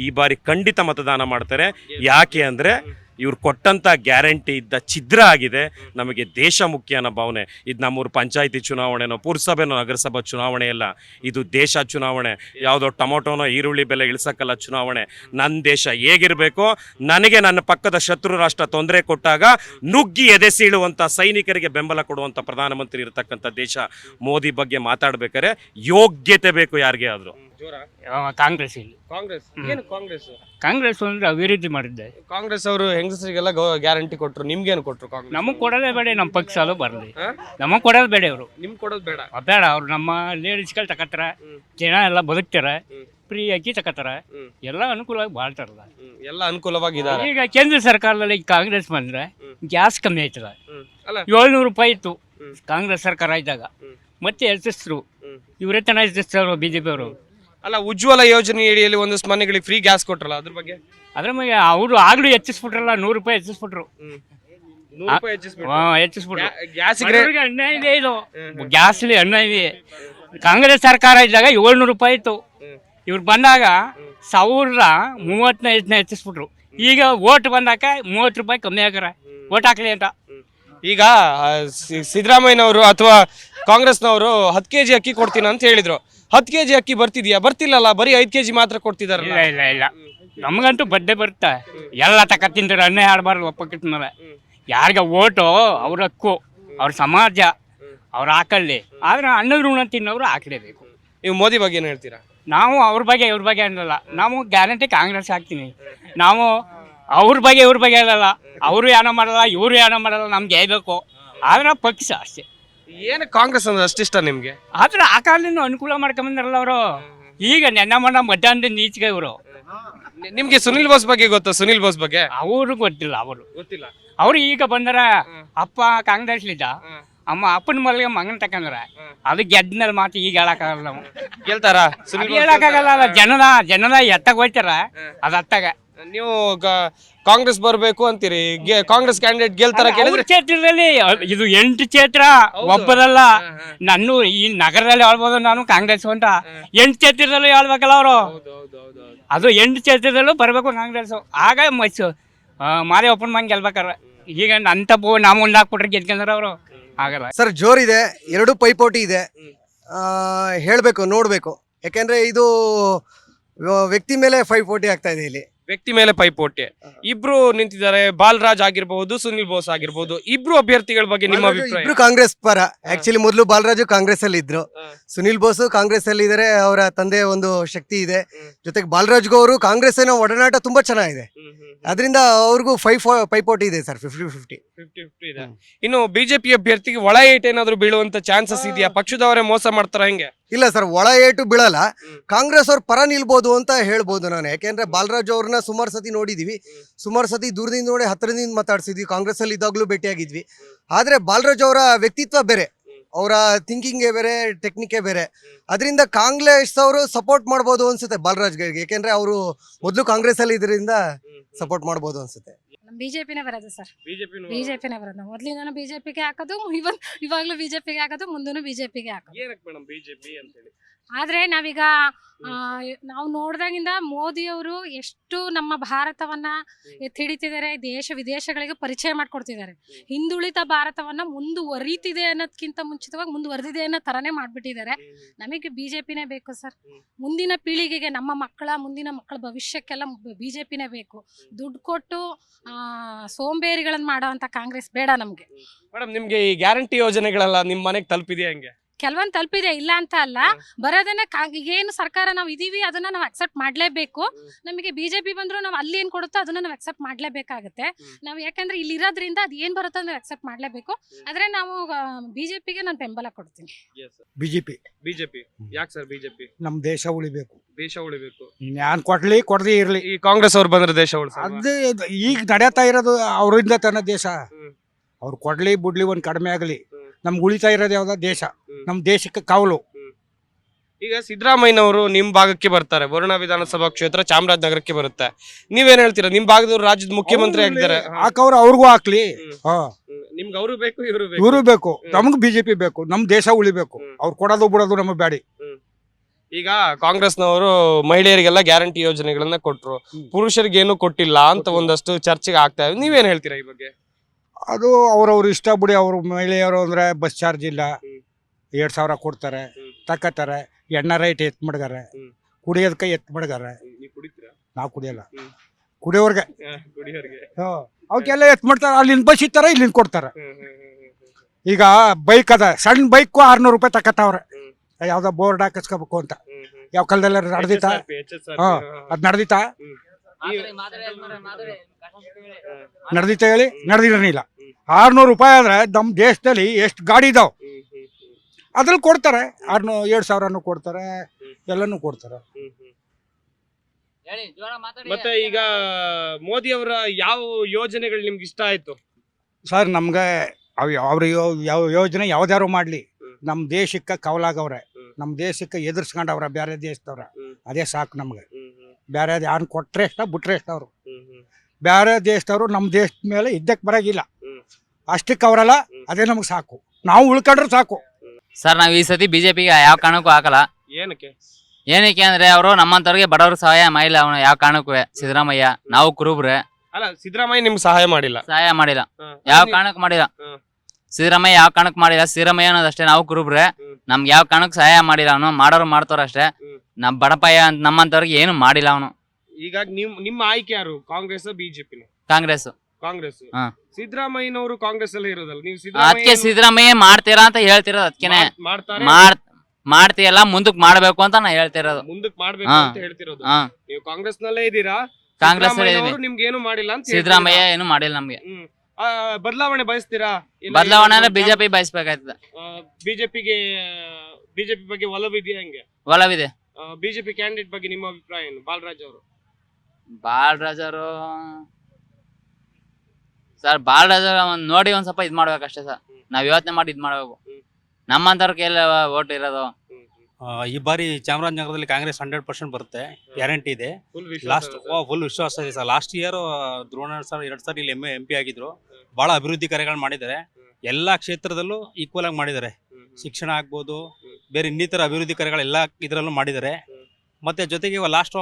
ಈ ಬಾರಿ ಖಂಡಿತ ಮತದಾನ ಮಾಡ್ತಾರೆ. ಯಾಕೆ ಅಂದರೆ ಇವ್ರು ಕೊಟ್ಟಂತ ಗ್ಯಾರಂಟಿ ಇದ್ದ ಛಿದ್ರ ಆಗಿದೆ. ನಮಗೆ ದೇಶ ಮುಖ್ಯ ಅನ್ನೋ ಭಾವನೆ. ಇದು ನಮ್ಮೂರು ಪಂಚಾಯಿತಿ ಚುನಾವಣೆನೋ, ಪುರಸಭೆನೋ, ನಗರಸಭಾ ಚುನಾವಣೆ ಅಲ್ಲ. ಇದು ದೇಶ ಚುನಾವಣೆ. ಯಾವುದೋ ಟೊಮೊಟೊನೋ, ಈರುಳ್ಳಿ ಬೆಲೆ ಇಳಿಸಕ್ಕಲ್ಲ ಚುನಾವಣೆ. ನನ್ನ ದೇಶ ಹೇಗಿರಬೇಕು, ನನಗೆ ನನ್ನ ಪಕ್ಕದ ಶತ್ರು ರಾಷ್ಟ್ರ ತೊಂದರೆ ಕೊಟ್ಟಾಗ ನುಗ್ಗಿ ಎದೆ ಸೀಳುವಂಥ ಸೈನಿಕರಿಗೆ ಬೆಂಬಲ ಕೊಡುವಂಥ ಪ್ರಧಾನಮಂತ್ರಿ ಇರತಕ್ಕಂಥ ದೇಶ ಮೋದಿ ಬಗ್ಗೆ ಮಾತಾಡ್ಬೇಕಾದ್ರೆ ಯೋಗ್ಯತೆ ಬೇಕು ಯಾರಿಗೆ ಆದರೂ. ಕಾಂಗ್ರೆಸ್ ಇಲ್ಲಿ. ಕಾಂಗ್ರೆಸ್? ಏನು ಕಾಂಗ್ರೆಸ್? ಕಾಂಗ್ರೆಸ್ ಅಂದ್ರೆ ಅಭಿವೃದ್ಧಿ ಮಾಡಿದ್ದೆ. ಕಾಂಗ್ರೆಸ್ ಅವರು ಹೆಂಗಸರಿಗೆಲ್ಲ ಗ್ಯಾರಂಟಿ ಕೊಟ್ರು. ನಿಮ್ಗೇನು ಕೊಟ್ರು ಕಾಂಗ್ರೆಸ್? ನಮಗೆ ಕೊಡೋದೇ ಬೇಡ ನಮ್ಮ ಪಕ್ಷ ಬರಲಿ. ಬರ್ಲಿ ನಮಗೆ ಕೊಡೋದು ಬೇಡ ಅವರು ನಿಮ್ಗೆ ಕೊಡೋದು ಬೇಡ? ಬೇಡ ಅವ್ರು ನಮ್ಮ ಲೇಡೀಸ್ಗಳು ತಕತ್ತಾರ ಜನ ಎಲ್ಲ ಬದುಕ್ತಾರ. ಫ್ರೀ ಅಕ್ಕಿ ತಕತ್ತಾರ ಹ್ಮ್. ಎಲ್ಲ ಅನುಕೂಲವಾಗಿ ಬಾಳ್ತಾರಲ್ಲ. ಎಲ್ಲ ಅನುಕೂಲವಾಗಿದ್ದಾರೆ ಈಗ ಕೇಂದ್ರ ಸರ್ಕಾರದಲ್ಲಿ ಕಾಂಗ್ರೆಸ್ ಬಂದ್ರೆ ಗ್ಯಾಸ್ ಕಮ್ಮಿ ಆಯ್ತದ. ಏಳ್ನೂರು ರೂಪಾಯಿ ಇತ್ತು ಕಾಂಗ್ರೆಸ್ ಸರ್ಕಾರ ಇದ್ದಾಗ. ಮತ್ತೆ ಎಸ್. ಇವರೇ ತನ ಅವರು ಬಿ ಜೆ ಪಿ ಅವರು ಅಲ್ಲ ಉಜ್ವಲ ಯೋಜನೆ ಅಡಿಯಲ್ಲಿ ಒಂದಷ್ಟು ಮನೆಗಳಿಗೆ ಫ್ರೀ ಗ್ಯಾಸ್ ಕೊಟ್ರಲ್ಲ ಅದ್ರ ಬಗ್ಗೆ? ಅದ್ರ ಬಗ್ಗೆ ಅವರು ಆಗ್ಲೂ ಹೆಚ್ಚಿಸ್ಬಿಟ್ರಲ್ಲ ನೂರು ರೂಪಾಯಿ ಹೆಚ್ಚಿಸ್ಬಿಟ್ರು. ನೂರು ರೂಪಾಯಿ ಹೆಚ್ಚಿಸ್ಬಿಟ್ಟು ಹಾ, ಹೆಚ್ಚಿಸ್ಬಿಟ್ರು. ಗ್ಯಾಸ್ ಬಡವ್ರಿಗೆ ಅನ್ಯಾಯ ಇದೆ ಇದು. ಗ್ಯಾಸ್ಲಿ ಅನ್ಯಾಯ ಇದೆ. ಕಾಂಗ್ರೆಸ್ ಸರ್ಕಾರ ಇದ್ದಾಗ ಏಳ್ನೂರು ರೂಪಾಯಿ ಇತ್ತು. ಇವ್ರು ಬಂದಾಗ ಸಾವಿರದ ಮೂವತ್ತೈದನ್ನ ಹೆಚ್ಚಿಸ್ಬಿಟ್ರು. ಈಗ ಓಟ್ ಬಂದಾಕ ಮೂವತ್ತು ರೂಪಾಯಿ ಕಮ್ಮಿ ಹಾಕಾರ ಓಟ್ ಹಾಕ್ಲಿ ಅಂತ. ಈಗ ಸಿದ್ದರಾಮಯ್ಯನವರು ಅಥವಾ ಕಾಂಗ್ರೆಸ್ನವರು ಹತ್ತು ಕೆಜಿ ಅಕ್ಕಿ ಕೊಡ್ತೀನಿ ಅಂತ ಹೇಳಿದ್ರು. ಹತ್ತು ಕೆ ಜಿ ಅಕ್ಕಿ ಬರ್ತಿದ್ಯಾ? ಬರ್ತಿಲ್ಲಲ್ಲ ಬರೀ ಐದು ಕೆ ಜಿ ಮಾತ್ರ ಕೊಡ್ತಿದಾರಲ್ಲ? ಇಲ್ಲ ಇಲ್ಲ ಇಲ್ಲ. ನಮಗಂತೂ ಬಡ್ಡೆ ಬರುತ್ತೆ? ಎಲ್ಲ ತಕ ತಿಂತಾರೆ ಅನ್ನೇ ಆಡಬಾರ್ದು ಒಪ್ಪಕ್ಕಿಟ್ಟ ಮೇಲೆ? ಯಾರಿಗೆ ಓಟು ಅವ್ರ ಹಕ್ಕು ಅವ್ರ ಸಮಾಜ ಅವ್ರು ಹಾಕಲ್ಲಿ ಆದ್ರೆ ಅನ್ನದ ಋಣ ತಿನ್ನೋರು ಹಾಕ್ಲೇಬೇಕು ನೀವು ಮೋದಿ ಬಗ್ಗೆ ಏನು ಹೇಳ್ತೀರಾ? ನಾವು ಅವ್ರ ಬಗ್ಗೆ ಇವ್ರ ಬಗ್ಗೆ ಅನ್ನಲ್ಲ. ನಾವು ಗ್ಯಾರಂಟಿ ಕಾಂಗ್ರೆಸ್ ಹಾಕ್ತೀನಿ. ನಾವು ಅವ್ರ ಬಗ್ಗೆ ಇವ್ರ ಬಗ್ಗೆ ಹೇಳಲ್ಲ. ಅವರು ಏನೋ ಮಾಡಲ್ಲ ಇವರು ಏನೋ ಮಾಡಲ್ಲ ನಮ್ಗೆ ಗೆಲ್ಬೇಕು ಆದ್ರೆ ಪಕ್ಷ ಅಷ್ಟೇ. ಏನು ಕಾಂಗ್ರೆಸ್ ಅಂದ್ರೆ ಅಷ್ಟಿಷ್ಟ ನಿಮ್ಗೆ? ಆದ್ರೆ ಆ ಕಾಲದಿಂದ ಅನುಕೂಲ ಮಾಡ್ಕೊಂಬಂದ್ರಲ್ಲ ಅವರು. ಈಗ ನೆನ್ನ ಮನ ಮಧ್ಯಾಹ್ನದಿಂದ ಈಚೆಗೆ ಇವರು. ನಿ- ನಿಮ್ಗೆ ಸುನಿಲ್ ಬೋಸ್ ಬಗ್ಗೆ ಗೊತ್ತು? ಸುನಿಲ್ ಬೋಸ್ ಬಗ್ಗೆ? ಅವರು ಗೊತ್ತಿಲ್ಲ ಅವರು. ಗೊತ್ತಿಲ್ಲ. ಅವ್ರು ಈಗ ಬಂದರ ಅಪ್ಪ ಕಾಂಗ್ರೆಸ್ ಇದ್ದ ಅಮ್ಮ ಅಪ್ಪನ ಮಲ್ಗೆ ಮಗನ ತಕಂದ್ರ ಅದು ಗೆದ್ಮೇಲೆ ಮಾತು ಈಗ ಹೇಳಕ್ಕಾಗಲ್ಲ ನಾವು. ಗೆಲ್ತಾರಾ ಸುನಿಲ್ ಬೋಸ್ ಹೇಳಕ್ಕಾಗಲ್ಲ ಅಲ್ಲ ಜನನ ಜನದ ಎತ್ತಾಗ ಹೋಯ್ತಾರ ಅದು ಅತ್ತಾಗ. ನೀವು ಗ- ಕಾಂಗ್ರೆಸ್ ಬರಬೇಕು ಅಂತೀರಿ. ಗೆ- ಕಾಂಗ್ರೆಸ್ ಕ್ಯಾಂಡಿಡೇಟ್ ಗೆಲ್ತಾರ ಅವ್ರ ಕೇಳಿದ್ರೆ? ಕ್ಷೇತ್ರದಲ್ಲಿ ಇದು ಎಂಟು ಕ್ಷೇತ್ರ ಒಬ್ಬರಲ್ಲ. ನಾನು ಈ ನಗರದಲ್ಲಿ ಹೇಳ್ಬೋದು ನಾನು ಕಾಂಗ್ರೆಸ್ ಅಂತ. ಎಂಟು ಕ್ಷೇತ್ರದಲ್ಲೂ ಹೇಳ್ಬೇಕಲ್ಲ ಅವರು. ಅದು ಎಂಟು ಕ್ಷೇತ್ರದಲ್ಲೂ ಬರಬೇಕು ಕಾಂಗ್ರೆಸ್. ಆಗ ಮೈಸೂ ಮಾದೇವಪ್ಪನ ಮಂಗ್ ಗೆಲ್ಬೇಕಾರೆ ಈಗ ನನ್ನ ತಪ್ಪು ನಾವು ಹಾಕ್ಬಿಟ್ರೆ ಗೆದ್ಕೊಂಡ್ರ ಅವರು. ಆಗಲ್ಲ ಸರ್ ಜೋರಿದೆ ಎರಡು ಪೈಪೋಟಿ ಇದೆ. ಹೇಳಬೇಕು ನೋಡಬೇಕು. ಯಾಕೆಂದ್ರೆ ಇದು ವ್ಯಕ್ತಿ ಮೇಲೆ ಪೈಪೋಟಿ ಆಗ್ತಾ ಇದೆ ಇಲ್ಲಿ. ವ್ಯಕ್ತಿ ಮೇಲೆ ಪೈಪೋಟಿ. ಇಬ್ರು ನಿಂತಿದ್ದಾರೆ ಬಾಲರಾಜ್ ಆಗಿರ್ಬಹುದು ಸುನಿಲ್ ಬೋಸ್ ಆಗಿರ್ಬಹುದು ಇಬ್ರು ಅಭ್ಯರ್ಥಿಗಳ ಬಗ್ಗೆ ನಿಮ್ಮ ಅಭಿಪ್ರಾಯ? ಇಬ್ರು ಕಾಂಗ್ರೆಸ್ ಪರ. ಆಕ್ಚುಲಿ ಮೊದಲು ಬಾಲರಾಜು ಕಾಂಗ್ರೆಸ್ ಅಲ್ಲಿ ಇದ್ರು ಸುನಿಲ್ ಬೋಸ್ ಕಾಂಗ್ರೆಸ್ ಅಲ್ಲಿ ಇದಾರೆ ಅವರ ತಂದೆ ಒಂದು ಶಕ್ತಿ ಇದೆ. ಜೊತೆಗೆ ಬಾಲರಾಜ್ಗೂ ಅವರು ಏನೋ ಒಡನಾಟ ತುಂಬಾ ಚೆನ್ನಾಗಿದೆ. ಅದರಿಂದ ಅವ್ರಿಗೂ ಫೈವ್ ಪೈಪೋಟಿ ಇದೆ ಸರ್ ಫಿಫ್ಟಿ ಫಿಫ್ಟಿ. ಇದೆ. ಇನ್ನು ಬಿಜೆಪಿ ಅಭ್ಯರ್ಥಿಗೆ ಒಳ ಏಟ್ ಏನಾದ್ರು ಬೀಳುವಂತ ಚಾನ್ಸಸ್ ಇದೆಯಾ? ಪಕ್ಷದವರೇ ಮೋಸ ಮಾಡ್ತಾರ ಹೆಂಗೆ? ಇಲ್ಲ ಸರ್ ಒಳ ಏಟು ಬೀಳಲ್ಲ. ಕಾಂಗ್ರೆಸ್ ಅವ್ರ ಪರ ನಿಲ್ಬೋದು ಅಂತ ಹೇಳ್ಬೋದು ನಾನು. ಯಾಕೆಂದ್ರೆ ಬಾಲರಾಜ್ ಅವ್ರನ್ನ ಸುಮಾರು ಸತಿ ನೋಡಿದೀವಿ. ಸುಮಾರು ಸತಿ ದೂರದಿಂದ ನೋಡಿ ಹತ್ತಿರದಿಂದ ಮಾತಾಡ್ಸಿದ್ವಿ. ಕಾಂಗ್ರೆಸ್ ಅಲ್ಲಿ ಇದ್ದಾಗ್ಲೂ ಭೇಟಿಯಾಗಿದ್ವಿ. ಆದ್ರೆ ಬಾಲರಾಜ್ ಅವರ ವ್ಯಕ್ತಿತ್ವ ಬೇರೆ. ಅವರ ಥಿಂಕಿಂಗೇ ಬೇರೆ ಟೆಕ್ನಿಕೇ ಬೇರೆ. ಅದರಿಂದ ಕಾಂಗ್ರೆಸ್ ಅವರು ಸಪೋರ್ಟ್ ಮಾಡ್ಬೋದು ಅನ್ಸುತ್ತೆ ಬಾಲರಾಜ್ಗೆ. ಯಾಕೆಂದ್ರೆ ಅವರು ಮೊದಲು ಕಾಂಗ್ರೆಸ್ ಅಲ್ಲಿ ಇದರಿಂದ ಸಪೋರ್ಟ್ ಮಾಡ್ಬೋದು ಅನ್ಸುತ್ತೆ. ಬಿಜೆಪಿನೇ ಬರೋದು ಸರ್. ಬಿಜೆಪಿ ಬಿಜೆಪಿನೇ ಬರೋದು ಮೊದ್ಲಿಂದನೂ ಬಿಜೆಪಿಗೆ ಹಾಕೋದು ಇವಾಗ ಇವಾಗ್ಲೂ ಬಿಜೆಪಿಗೆ ಹಾಕೋದು ಮುಂದೂ ಬಿಜೆಪಿಗೆ ಹಾಕೋದು. ಏನಕ್ಕೆ ಮೇಡಮ್ ಬಿಜೆಪಿ ಅಂತ ಹೇಳಿ ಆದರೆ ನಾವೀಗ ನಾವು ನೋಡ್ದಾಗಿಂದ ಮೋದಿಯವರು ಎಷ್ಟು ನಮ್ಮ ಭಾರತವನ್ನ ತಿಳಿತಿದ್ದಾರೆ ದೇಶ ವಿದೇಶಗಳಿಗೆ ಪರಿಚಯ ಮಾಡ್ಕೊಡ್ತಿದ್ದಾರೆ. ಹಿಂದುಳಿದ ಭಾರತವನ್ನ ಮುಂದುವರಿತಿದೆ ಅನ್ನೋದ್ಕಿಂತ ಮುಂಚಿತವಾಗಿ ಮುಂದುವರೆದಿದೆ ಅನ್ನೋ ಥರನೇ ಮಾಡಿಬಿಟ್ಟಿದ್ದಾರೆ. ನಮಗೆ ಬಿ ಜೆ ಪಿನೇ ಬೇಕು ಸರ್. ಮುಂದಿನ ಪೀಳಿಗೆಗೆ ನಮ್ಮ ಮಕ್ಕಳ ಮುಂದಿನ ಮಕ್ಕಳ ಭವಿಷ್ಯಕ್ಕೆಲ್ಲ ಬಿ ಜೆ ಪಿನೇ ಬೇಕು ದುಡ್ಡು ಕೊಟ್ಟು ಸೋಂಬೇರಿಗಳನ್ನು ಮಾಡೋವಂಥ ಕಾಂಗ್ರೆಸ್ ಬೇಡ ನಮಗೆ. ಮೇಡಮ್ ನಿಮಗೆ ಈ ಗ್ಯಾರಂಟಿ ಯೋಜನೆಗಳೆಲ್ಲ ನಿಮ್ಮ ಮನೆಗೆ ತಲುಪಿದೆಯಾ ಹಂಗೆ? ಕೆಲವೊಂದು ತಲುಪಿದೆ ಇಲ್ಲ ಅಂತ ಅಲ್ಲ. ಬರೋದನ್ನ ಕಾ- ಏನು ಸರ್ಕಾರ ನಾವು ಇದೀವಿ ಅದನ್ನ ನಾವು ಅಕ್ಸೆಪ್ಟ್ ಮಾಡಲೇಬೇಕು. ನಮಗೆ ಬಿಜೆಪಿ ಬಂದ್ರು ನಾವು ಅಲ್ಲಿ ಏನ್ ಕೊಡುತ್ತೋ ಅದನ್ನ ನಾವು ಅಕ್ಸೆಪ್ಟ್ ಮಾಡಲೇಬೇಕಾಗುತ್ತೆ. ನಾವು ಯಾಕಂದ್ರೆ ಇಲ್ಲಿ ಇರೋದ್ರಿಂದ ಅದು ಏನ್ ಬರುತ್ತೋ ಅಂದ್ರೆ ಅಕ್ಸೆಪ್ಟ್ ಮಾಡಲೇಬೇಕು. ಆದ್ರೆ ನಾವು ಬಿಜೆಪಿಗೆ ನಾನು ಬೆಂಬಲ ಕೊಡ್ತೀನಿ. ಬಿಜೆಪಿ ಬಿಜೆಪಿ ಯಾಕೆ ಸರ್ ಬಿಜೆಪಿ ನಮ್ಮ ದೇಶ ಉಳಿಬೇಕು. ದೇಶ ಉಳಿಬೇಕು. ನಾನು ಕೊಡ್ಲಿ ಕೊಡದೇ ಇರ್ಲಿ. ಈ ಕಾಂಗ್ರೆಸ್ ಅವ್ರು ಬಂದ್ರೆ ದೇಶ ಉಳಿಸ ಅದು ಈಗ ನಡೆಯತಾ ಇರೋದು ಅವರಿಂದ ತನ್ನ ದೇಶ. ಅವ್ರು ಕೊಡ್ಲಿ ಬಿಡ್ಲಿ ಒಂದ್ ಕಡಿಮೆ ಆಗಲಿ. ನಮ್ಗೆ ಉಳಿತಾ ಇರೋದು ಯಾವ್ದ ದೇಶ. ನಮ್ಮ ದೇಶಕ್ಕೆ ಕಾವಲು. ಈಗ ಸಿದ್ದರಾಮಯ್ಯನವರು ನಿಮ್ ಭಾಗಕ್ಕೆ ಬರ್ತಾರೆ. ವರುಣ ವಿಧಾನಸಭಾ ಕ್ಷೇತ್ರ ಚಾಮರಾಜನಗರಕ್ಕೆ ಬರುತ್ತೆ. ನೀವೇನ್ ಹೇಳ್ತೀರಾ? ನಿಮ್ ಭಾಗದವ್ರು ರಾಜ್ಯದ ಮುಖ್ಯಮಂತ್ರಿ ಆಗಿದ್ದಾರೆ ಹಾಕವ್ರು ಅವ್ರಿಗೂ ಹಾಕ್ಲಿ. ಹಾ. ನಿಮ್ಗೆ ಅವರು ಬೇಕು ಇವರು ಇವರು ಬೇಕು. ಹ್ಮ್. ನಮ್ಗೆ ಬಿಜೆಪಿ ಬೇಕು. ನಮ್ ದೇಶ ಉಳಿಬೇಕು. ಅವ್ರು ಕೊಡೋದು ಬಿಡೋದು ನಮ್ಮ ಬ್ಯಾಡಿ. ಈಗ ಕಾಂಗ್ರೆಸ್ನವರು ಮಹಿಳೆಯರಿಗೆಲ್ಲ ಗ್ಯಾರಂಟಿ ಯೋಜನೆಗಳನ್ನ ಕೊಟ್ರು. ಹ್ಮ್. ಪುರುಷರಿಗೆ ಏನು ಕೊಟ್ಟಿಲ್ಲ ಅಂತ ಒಂದಷ್ಟು ಚರ್ಚೆಗೆ ಆಗ್ತಾ ಇದೆ. ನೀವೇನ್ ಹೇಳ್ತೀರಾ ಈ ಬಗ್ಗೆ? ಅದು ಅವ್ರವ್ರ ಇಷ್ಟ ಬಿಡಿ ಅವ್ರ ಮಹಿಳೆಯರು ಅಂದ್ರೆ ಬಸ್ ಚಾರ್ಜ್ ಇಲ್ಲ. ಎರಡು ಸಾವಿರ ಕೊಡ್ತಾರೆ ತಕ್ಕತ್ತಾರೆ ತಕ್ಕತಾರೆ ಎಣ್ಣೆ ರೈಟ್ ಎತ್ ಮಾಡ್ಗಾರೆ. ಕುಡಿಯೋದಕ್ಕೆ ಎತ್ ಮಾಡ್ಗಾರೆ ನೀವು ಕುಡಿಯಲ್ಲ. ಕುಡಿಯೋರ್ಗೆ. ಕುಡಿಯೋರಿಗೆ. ಅವಕ್ಕೆಲ್ಲ ಎತ್ ಮಾಡ್ತಾರೆ ಅಲ್ಲಿಂದ ಬಸ್ ಇತ್ತಾರೆ ಇಲ್ಲಿಂದ ಕೊಡ್ತಾರೆ. ಈಗ ಬೈಕ್ ಅದ ಸಣ್ಣ ಬೈಕು ಆರ್ನೂರು ರೂಪಾಯಿ ತಕ್ಕತ್ತವ್ರೆ ಯಾವ್ದ ಯಾವ್ದೋ ಬೋರ್ಡ್ ಹಾಕಿಸ್ಕೋಬೇಕು ಅಂತ. ಯಾವ ಕಾಲದಲ್ಲಿ ನಡೆದಿತ್ತ? ಹಾ. ಅದ್ ನಡೆದಿತ್ತ? ನಡೆದಿತ್ತ ಹೇಳಿ? ನಡೆದಿರಲಿಲ್ಲ ಆರ್ನೂರು ರೂಪಾಯಿ ಆದ್ರೆ ನಮ್ಮ ದೇಶದಲ್ಲಿ ಎಷ್ಟು ಗಾಡಿ ಇದಾವೆ? ಅದ್ರಲ್ಲಿ ಕೊಡ್ತಾರೆ. ಆರ್ನೂ ಏಳು ಸಾವಿರನು ಕೊಡ್ತಾರೆ. ಎಲ್ಲನೂ ಕೊಡ್ತಾರೆ. ಮತ್ತೆ ಈಗ ಮೋದಿ ಅವರ ಯಾವ ಯೋಜನೆಗಳು ನಿಮ್ಗೆ ಇಷ್ಟ ಆಯ್ತು? ಸರ್ ನಮ್ಗೆ ಅವ್ ಅವ್ರ ಯಾವ ಯೋಜನೆ ಯಾವ್ದಾರು ಮಾಡ್ಲಿ. ನಮ್ಮ ದೇಶಕ್ಕೆ ಕವಲಾಗವ್ರೆ. ನಮ್ಮ ದೇಶಕ್ಕೆ ಎದುರ್ಸ್ಕೊಂಡವ್ರ ಬೇರೆ ದೇಶದವ್ರ. ಅದೇ ಸಾಕು ನಮ್ಗೆ. ಬೇರೆ ಯಾರು ಕೊಟ್ರೆ ಇಷ್ಟ ಬಿಟ್ರೆ ಇಷ್ಟ ಅವರು. ಬೇರೆ ದೇಶದವರು ನಮ್ಮ ದೇಶದ ಮೇಲೆ ಇದ್ದಕ್ಕೆ ಬರಾಗಿಲ್ಲ. ಅಷ್ಟಕ್ಕೆ ಅವರಲ್ಲ ಅದೇ ನಮ್ಗೆ ಸಾಕು. ನಾವು ಉಳ್ಕೊಂಡ್ರೆ ಸಾಕು. ಸರ್ ನಾವು ಈ ಸತಿ ಬಿಜೆಪಿಗೆ ಯಾವ ಕಾರಣಕ್ಕೂ ಹಾಕಲ್ಲ. ಏನಕ್ಕೆ? ಏನಕ್ಕೆ ಅಂದ್ರೆ ಅವರು ನಮ್ಮಂತವ್ರಿಗೆ ಬಡವರು ಸಹಾಯ ಮಾಡಿಲ್ಲ ಅವನು ಯಾವ ಕಾರಣಕ್ಕೂ. ಸಿದ್ದರಾಮಯ್ಯ ನಾವು ಕುರುಬ್ರೆ. ಅಲ್ಲ ಸಿದ್ದರಾಮಯ್ಯ ನಿಮ್ಗೆ ಸಹಾಯ ಮಾಡಿಲ್ಲ. ಸಹಾಯ ಮಾಡಿಲ್ಲ. ಯಾವ ಕಾರಣಕ್ಕೆ ಮಾಡಿಲ್ಲ. ಸಿದ್ದರಾಮಯ್ಯ ಯಾವ ಕಾರಣಕ್ಕೆ ಮಾಡಿಲ್ಲ. ಸಿದ್ದರಾಮಯ್ಯ ಅನ್ನೋದಷ್ಟೇ ನಾವು ಕುರುಬ್ರೆ. ನಮ್ಗೆ ಯಾವ ಕಾರಣಕ್ಕೆ ಸಹಾಯ ಮಾಡಿಲ್ಲ ಅವನು ಮಾಡೋರು ಮಾಡ್ತಾರ ಅಷ್ಟೇ. ನಮ್ ಬಡಪಾಯ ಅಂತ ನಮ್ಮಂತವ್ರಿಗೆ ಏನು ಮಾಡಿಲ್ಲ ಅವನು. ಈಗ ನಿಮ್ ನಿಮ್ಮ ಆಯ್ಕೆ ಯಾರು? ಕಾಂಗ್ರೆಸ್ ಬಿಜೆಪಿ ಕಾಂಗ್ರೆಸ್. ಕಾಂಗ್ರೆಸ್. ಹಾ. ಸಿದ್ದರಾಮಯ್ಯನವರು ಕಾಂಗ್ರೆಸ್ ಅಲ್ಲಿ ಇರೋದಲ್ಲ ನೀವು ಅದಕ್ಕೆ ಸಿದ್ದರಾಮಯ್ಯ ಮಾಡ್ತೀರಾ ಅಂತ ಹೇಳ್ತಿರೋದು ಅದಕ್ಕೆ ಮಾಡ್ತಾರೆ. ಮಾಡ್ ಮಾಡ್ತೀಯಲ್ಲ ಮುಂದಕ್ಕೆ ಮಾಡ್ಬೇಕು ಅಂತ ನಾ ಹೇಳ್ತಿರೋದು. ಮುಂದಕ್ ಮಾಡ್ಬೇಕು ಹಾ. ಅಂತ ಹೇಳ್ತಿರೋದು. ಹಾ. ನೀವು ಕಾಂಗ್ರೆಸ್ ನಲ್ಲೇ ಇದ್ದೀರಾ? ಕಾಂಗ್ರೆಸ್ ಸಿದ್ದರಾಮಯ್ಯನವರು ನಿಮ್ಗೆ ಏನು ಮಾಡಿಲ್ಲ ಅಂತ ಸಿದ್ದರಾಮಯ್ಯ ಏನು ಮಾಡಿಲ್ಲ ನಮ್ಗೆ? ಹ್ಮ್. ಆ, ಬದಲಾವಣೆ ಬಯಸ್ತೀರಾ? ಬದಲಾವಣೆ ಅಂದ್ರೆ ಬಿಜೆಪಿ ಬಯಸ್ಬೇಕಾಯ್ತದ. ಬಿಜೆಪಿಗೆ ಬಿಜೆಪಿ ಬಗ್ಗೆ ಒಲವಿದೆಯಾ ಹೆಂಗೆ? ಒಲವಿದೆ. ಬಿಜೆಪಿ ಕ್ಯಾಂಡಿಡೇಟ್ ಬಗ್ಗೆ ನಿಮ್ಮ ಅಭಿಪ್ರಾಯ ಏನು ಬಾಲರಾಜ್ ಅವರು? ಬಾಲರಾಜ್ ಅವರು ಸರ್ ಬಾರ್ಡ್ ಒಂದ್ ನೋಡಿ ಒಂದ್ ಸ್ವಲ್ಪ ಇದ್ ಮಾಡ್ಬೇಕಷ್ಟೇ ಸರ್. ನಾವ್ ಯೋಚನೆ ಮಾಡಿ ಇದ್ ಮಾಡ್ಬೇಕು. ನಮ್ಮಂತವ್ರ ಕೈಯಲ್ಲಿ ಓಟ್ ಇರೋದು. ಆ, ಈ ಬಾರಿ ಚಾಮರಾಜನಗರದಲ್ಲಿ ಕಾಂಗ್ರೆಸ್ ಹಂಡ್ರೆಡ್ ಪರ್ಸೆಂಟ್ ಬರುತ್ತೆ. ಗ್ಯಾರಂಟಿ ಇದೆ. ಫುಲ್ ಲಾಸ್ಟ್ ಫುಲ್ ವಿಶ್ವಾಸ ಇದೆ sir. Last year Drona sir ಎರಡ್ ಸಾರಿ ಇಲ್ಲಿ ಎಂ ಎಂ ಪಿ ಆಗಿದ್ರು ಬಹಳ ಅಭಿವೃದ್ಧಿ ಕಾರ್ಯಗಳು ಮಾಡಿದ್ದಾರೆ. ಎಲ್ಲಾ ಕ್ಷೇತ್ರದಲ್ಲೂ ಈಕ್ವಲ್ ಆಗಿ ಮಾಡಿದ್ದಾರೆ. ಶಿಕ್ಷಣ ಆಗ್ಬೋದು ಬೇರೆ ಇನ್ನಿತರ ಅಭಿವೃದ್ಧಿ ಕಾರ್ಯಗಳು ಎಲ್ಲ ಇದರಲ್ಲೂ ಮಾಡಿದ್ದಾರೆ. ಮತ್ತೆ ಜೊತೆಗೆ ಲಾಸ್ಟ್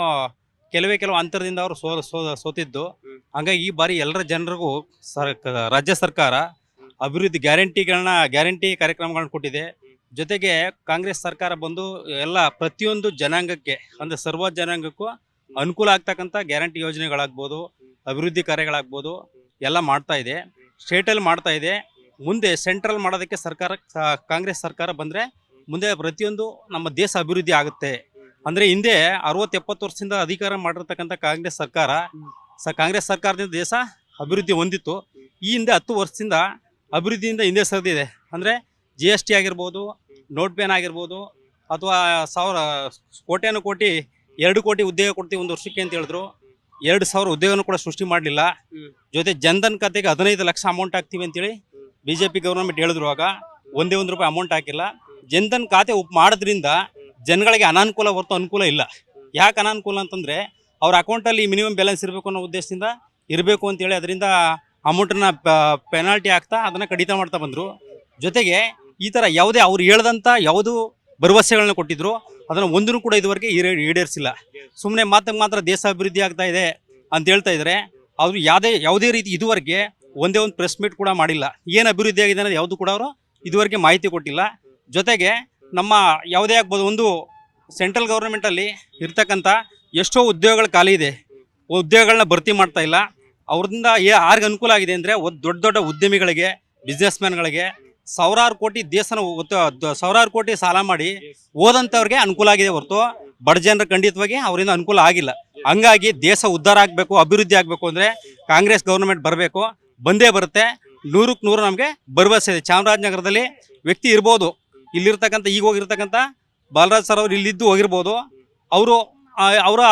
ಕೆಲವೇ ಕೆಲವು ಅಂತರದಿಂದ ಅವರು ಸೋ ಸೋ- ಸೋತಿದ್ದು. ಹಂಗಾಗಿ ಈ ಬಾರಿ ಎಲ್ಲರ ಜನರಿಗೂ ಸರ್ ರಾಜ್ಯ ಸರ್ಕಾರ ಅಭಿವೃದ್ಧಿ ಗ್ಯಾರಂಟಿಗಳನ್ನ, ಗ್ಯಾರಂಟಿ ಕಾರ್ಯಕ್ರಮಗಳನ್ನ ಕೊಟ್ಟಿದೆ. ಜೊತೆಗೆ ಕಾಂಗ್ರೆಸ್ ಸರ್ಕಾರ ಬಂದು ಎಲ್ಲ ಪ್ರತಿಯೊಂದು ಜನಾಂಗಕ್ಕೆ, ಅಂದ್ರೆ ಸರ್ವ ಜನಾಂಗಕ್ಕೂ ಅನುಕೂಲ ಆಗ್ತಕ್ಕಂಥ ಗ್ಯಾರಂಟಿ ಯೋಜನೆಗಳಾಗ್ಬೋದು, ಅಭಿವೃದ್ಧಿ ಕಾರ್ಯಗಳಾಗ್ಬೋದು, ಎಲ್ಲ ಮಾಡ್ತಾ ಇದೆ. ಸ್ಟೇಟಲ್ಲಿ ಮಾಡ್ತಾ ಇದೆ. ಮುಂದೆ ಸೆಂಟ್ರಲ್ ಮಾಡೋದಕ್ಕೆ ಸರ್ಕಾರ ಕಾಂಗ್ರೆಸ್ ಸರ್ಕಾರ ಬಂದರೆ ಮುಂದೆ ಪ್ರತಿಯೊಂದು ನಮ್ಮ ದೇಶ ಅಭಿವೃದ್ಧಿ ಆಗುತ್ತೆ. ಅಂದರೆ ಹಿಂದೆ ಅರವತ್ತು ಎಪ್ಪತ್ತು ವರ್ಷದಿಂದ ಅಧಿಕಾರ ಮಾಡಿರ್ತಕ್ಕಂಥ ಕಾಂಗ್ರೆಸ್ ಸರ್ಕಾರ ಸ ಕಾಂಗ್ರೆಸ್ ಸರ್ಕಾರದಿಂದ ದೇಶ ಅಭಿವೃದ್ಧಿ ಹೊಂದಿತ್ತು. ಈ ಹಿಂದೆ ಹತ್ತು ವರ್ಷದಿಂದ ಅಭಿವೃದ್ಧಿಯಿಂದ ಹಿಂದೆ ಸರಿದಿದೆ. ಅಂದರೆ ಜಿ ಎಸ್ ಟಿ ಆಗಿರ್ಬೋದು ನೋಟ್ ಬ್ಯಾನ್ ಆಗಿರ್ಬೋದು, ಅಥವಾ ಸಾವಿರ, ಕೋಟ್ಯಾನು ಕೋಟಿ, ಎರಡು ಕೋಟಿ ಉದ್ಯೋಗ ಕೊಡ್ತೀವಿ ಒಂದು ವರ್ಷಕ್ಕೆ ಅಂತ ಹೇಳಿದ್ರು. ಎರಡು ಸಾವಿರ ಉದ್ಯೋಗನೂ ಕೂಡ ಸೃಷ್ಟಿ ಮಾಡಲಿಲ್ಲ. ಜೊತೆ ಜನ್ಧನ್ ಖಾತೆಗೆ ಹದಿನೈದು ಲಕ್ಷ ಅಮೌಂಟ್ ಹಾಕ್ತೀವಿ ಅಂತೇಳಿ ಬಿ ಜೆ ಪಿ ಗೌರ್ಮೆಂಟ್ ಹೇಳಿದ್ರು ಆಗ. ಒಂದೇ ಒಂದು ರೂಪಾಯಿ ಅಮೌಂಟ್ ಹಾಕಿಲ್ಲ. ಜನ್ಧನ್ ಖಾತೆ ಉಪ್ ಮಾಡೋದ್ರಿಂದ ಜನಗಳಿಗೆ ಅನಾನುಕೂಲ ಹೊರತು ಅನುಕೂಲ ಇಲ್ಲ. ಯಾಕೆ ಅನಾನುಕೂಲ ಅಂತಂದ್ರೆ ಅವ್ರ ಅಕೌಂಟಲ್ಲಿ ಮಿನಿಮಮ್ ಬ್ಯಾಲೆನ್ಸ್ ಇರಬೇಕು ಅನ್ನೋ ಉದ್ದೇಶದಿಂದ ಇರಬೇಕು ಅಂತೇಳಿ ಅದರಿಂದ ಅಮೌಂಟನ್ನ ಪೆನಾಲ್ಟಿ ಹಾಕ್ತಾ ಅದನ್ನು ಕಡಿತ ಮಾಡ್ತಾ ಬಂದರು. ಜೊತೆಗೆ ಈ ಥರ ಯಾವುದೇ ಅವ್ರು ಹೇಳ್ದಂಥ ಯಾವುದು ಭರವಸೆಗಳನ್ನ ಕೊಟ್ಟಿದ್ರು, ಅದನ್ನು ಒಂದೂ ಕೂಡ ಇದುವರೆಗೆ ಈಡೇ, ಈಡೇರಿಸಿಲ್ಲ. ಸುಮ್ಮನೆ ಮಾತಿಗೆ ಮಾತ್ರ ದೇಶ ಅಭಿವೃದ್ಧಿ ಆಗ್ತಾ ಇದೆ ಅಂತ ಹೇಳ್ತಾ ಇದ್ದಾರೆ ಅವರು ಯಾವುದೇ ಯಾವುದೇ ರೀತಿ ಇದುವರೆಗೆ ಒಂದೇ ಒಂದು ಪ್ರೆಸ್ ಮೀಟ್ ಕೂಡ ಮಾಡಿಲ್ಲ. ಏನು ಅಭಿವೃದ್ಧಿ ಆಗಿದೆ ಅನ್ನೋದು ಯಾವುದು ಕೂಡ ಅವರು ಇದುವರೆಗೆ ಮಾಹಿತಿ ಕೊಟ್ಟಿಲ್ಲ. ಜೊತೆಗೆ ನಮ್ಮ ಯಾವುದೇ ಆಗ್ಬೋದು ಒಂದು ಸೆಂಟ್ರಲ್ ಗೌರ್ಮೆಂಟಲ್ಲಿ ಇರ್ತಕ್ಕಂಥ ಎಷ್ಟೋ ಉದ್ಯೋಗಗಳು ಖಾಲಿ ಇದೆ. ಉದ್ಯೋಗಗಳನ್ನ ಭರ್ತಿ ಮಾಡ್ತಾ ಇಲ್ಲ. ಅವ್ರಿಂದ ಯಾರಿಗೆ ಅನುಕೂಲ ಆಗಿದೆ ಅಂದರೆ ದೊಡ್ಡ ದೊಡ್ಡ ಉದ್ಯಮಿಗಳಿಗೆ ಬಿಸ್ನೆಸ್ ಮ್ಯಾನ್ಗಳಿಗೆ ಸಾವಿರಾರು ಕೋಟಿ ದೇಶನ ಸಾವಿರಾರು ಕೋಟಿ ಸಾಲ ಮಾಡಿ ಓದಂಥವ್ರಿಗೆ ಅನುಕೂಲ ಆಗಿದೆ ಹೊರತು ಬಡ ಜನರ ಖಂಡಿತವಾಗಿ ಅವರಿಂದ ಅನುಕೂಲ ಆಗಿಲ್ಲ. ಹಂಗಾಗಿ ದೇಶ ಉದ್ಧಾರ ಆಗಬೇಕು, ಅಭಿವೃದ್ಧಿ ಆಗಬೇಕು ಅಂದರೆ ಕಾಂಗ್ರೆಸ್ ಗೌರ್ಮೆಂಟ್ ಬರಬೇಕು. ಬಂದೇ ಬರುತ್ತೆ. ನೂರಕ್ಕೆ ನೂರು ನಮಗೆ ಭರವಸೆ ಇದೆ. ಚಾಮರಾಜನಗರದಲ್ಲಿ ವ್ಯಕ್ತಿ ಇರ್ಬೋದು. ಇಲ್ಲಿರ್ತಕ್ಕಂಥ, ಈಗ ಹೋಗಿರ್ತಕ್ಕಂಥ ಬಾಲರಾಜ್ ಸರ್ ಅವರು ಇಲ್ಲಿದ್ದು ಹೋಗಿರ್ಬೋದು. ಅವರು ಅವರ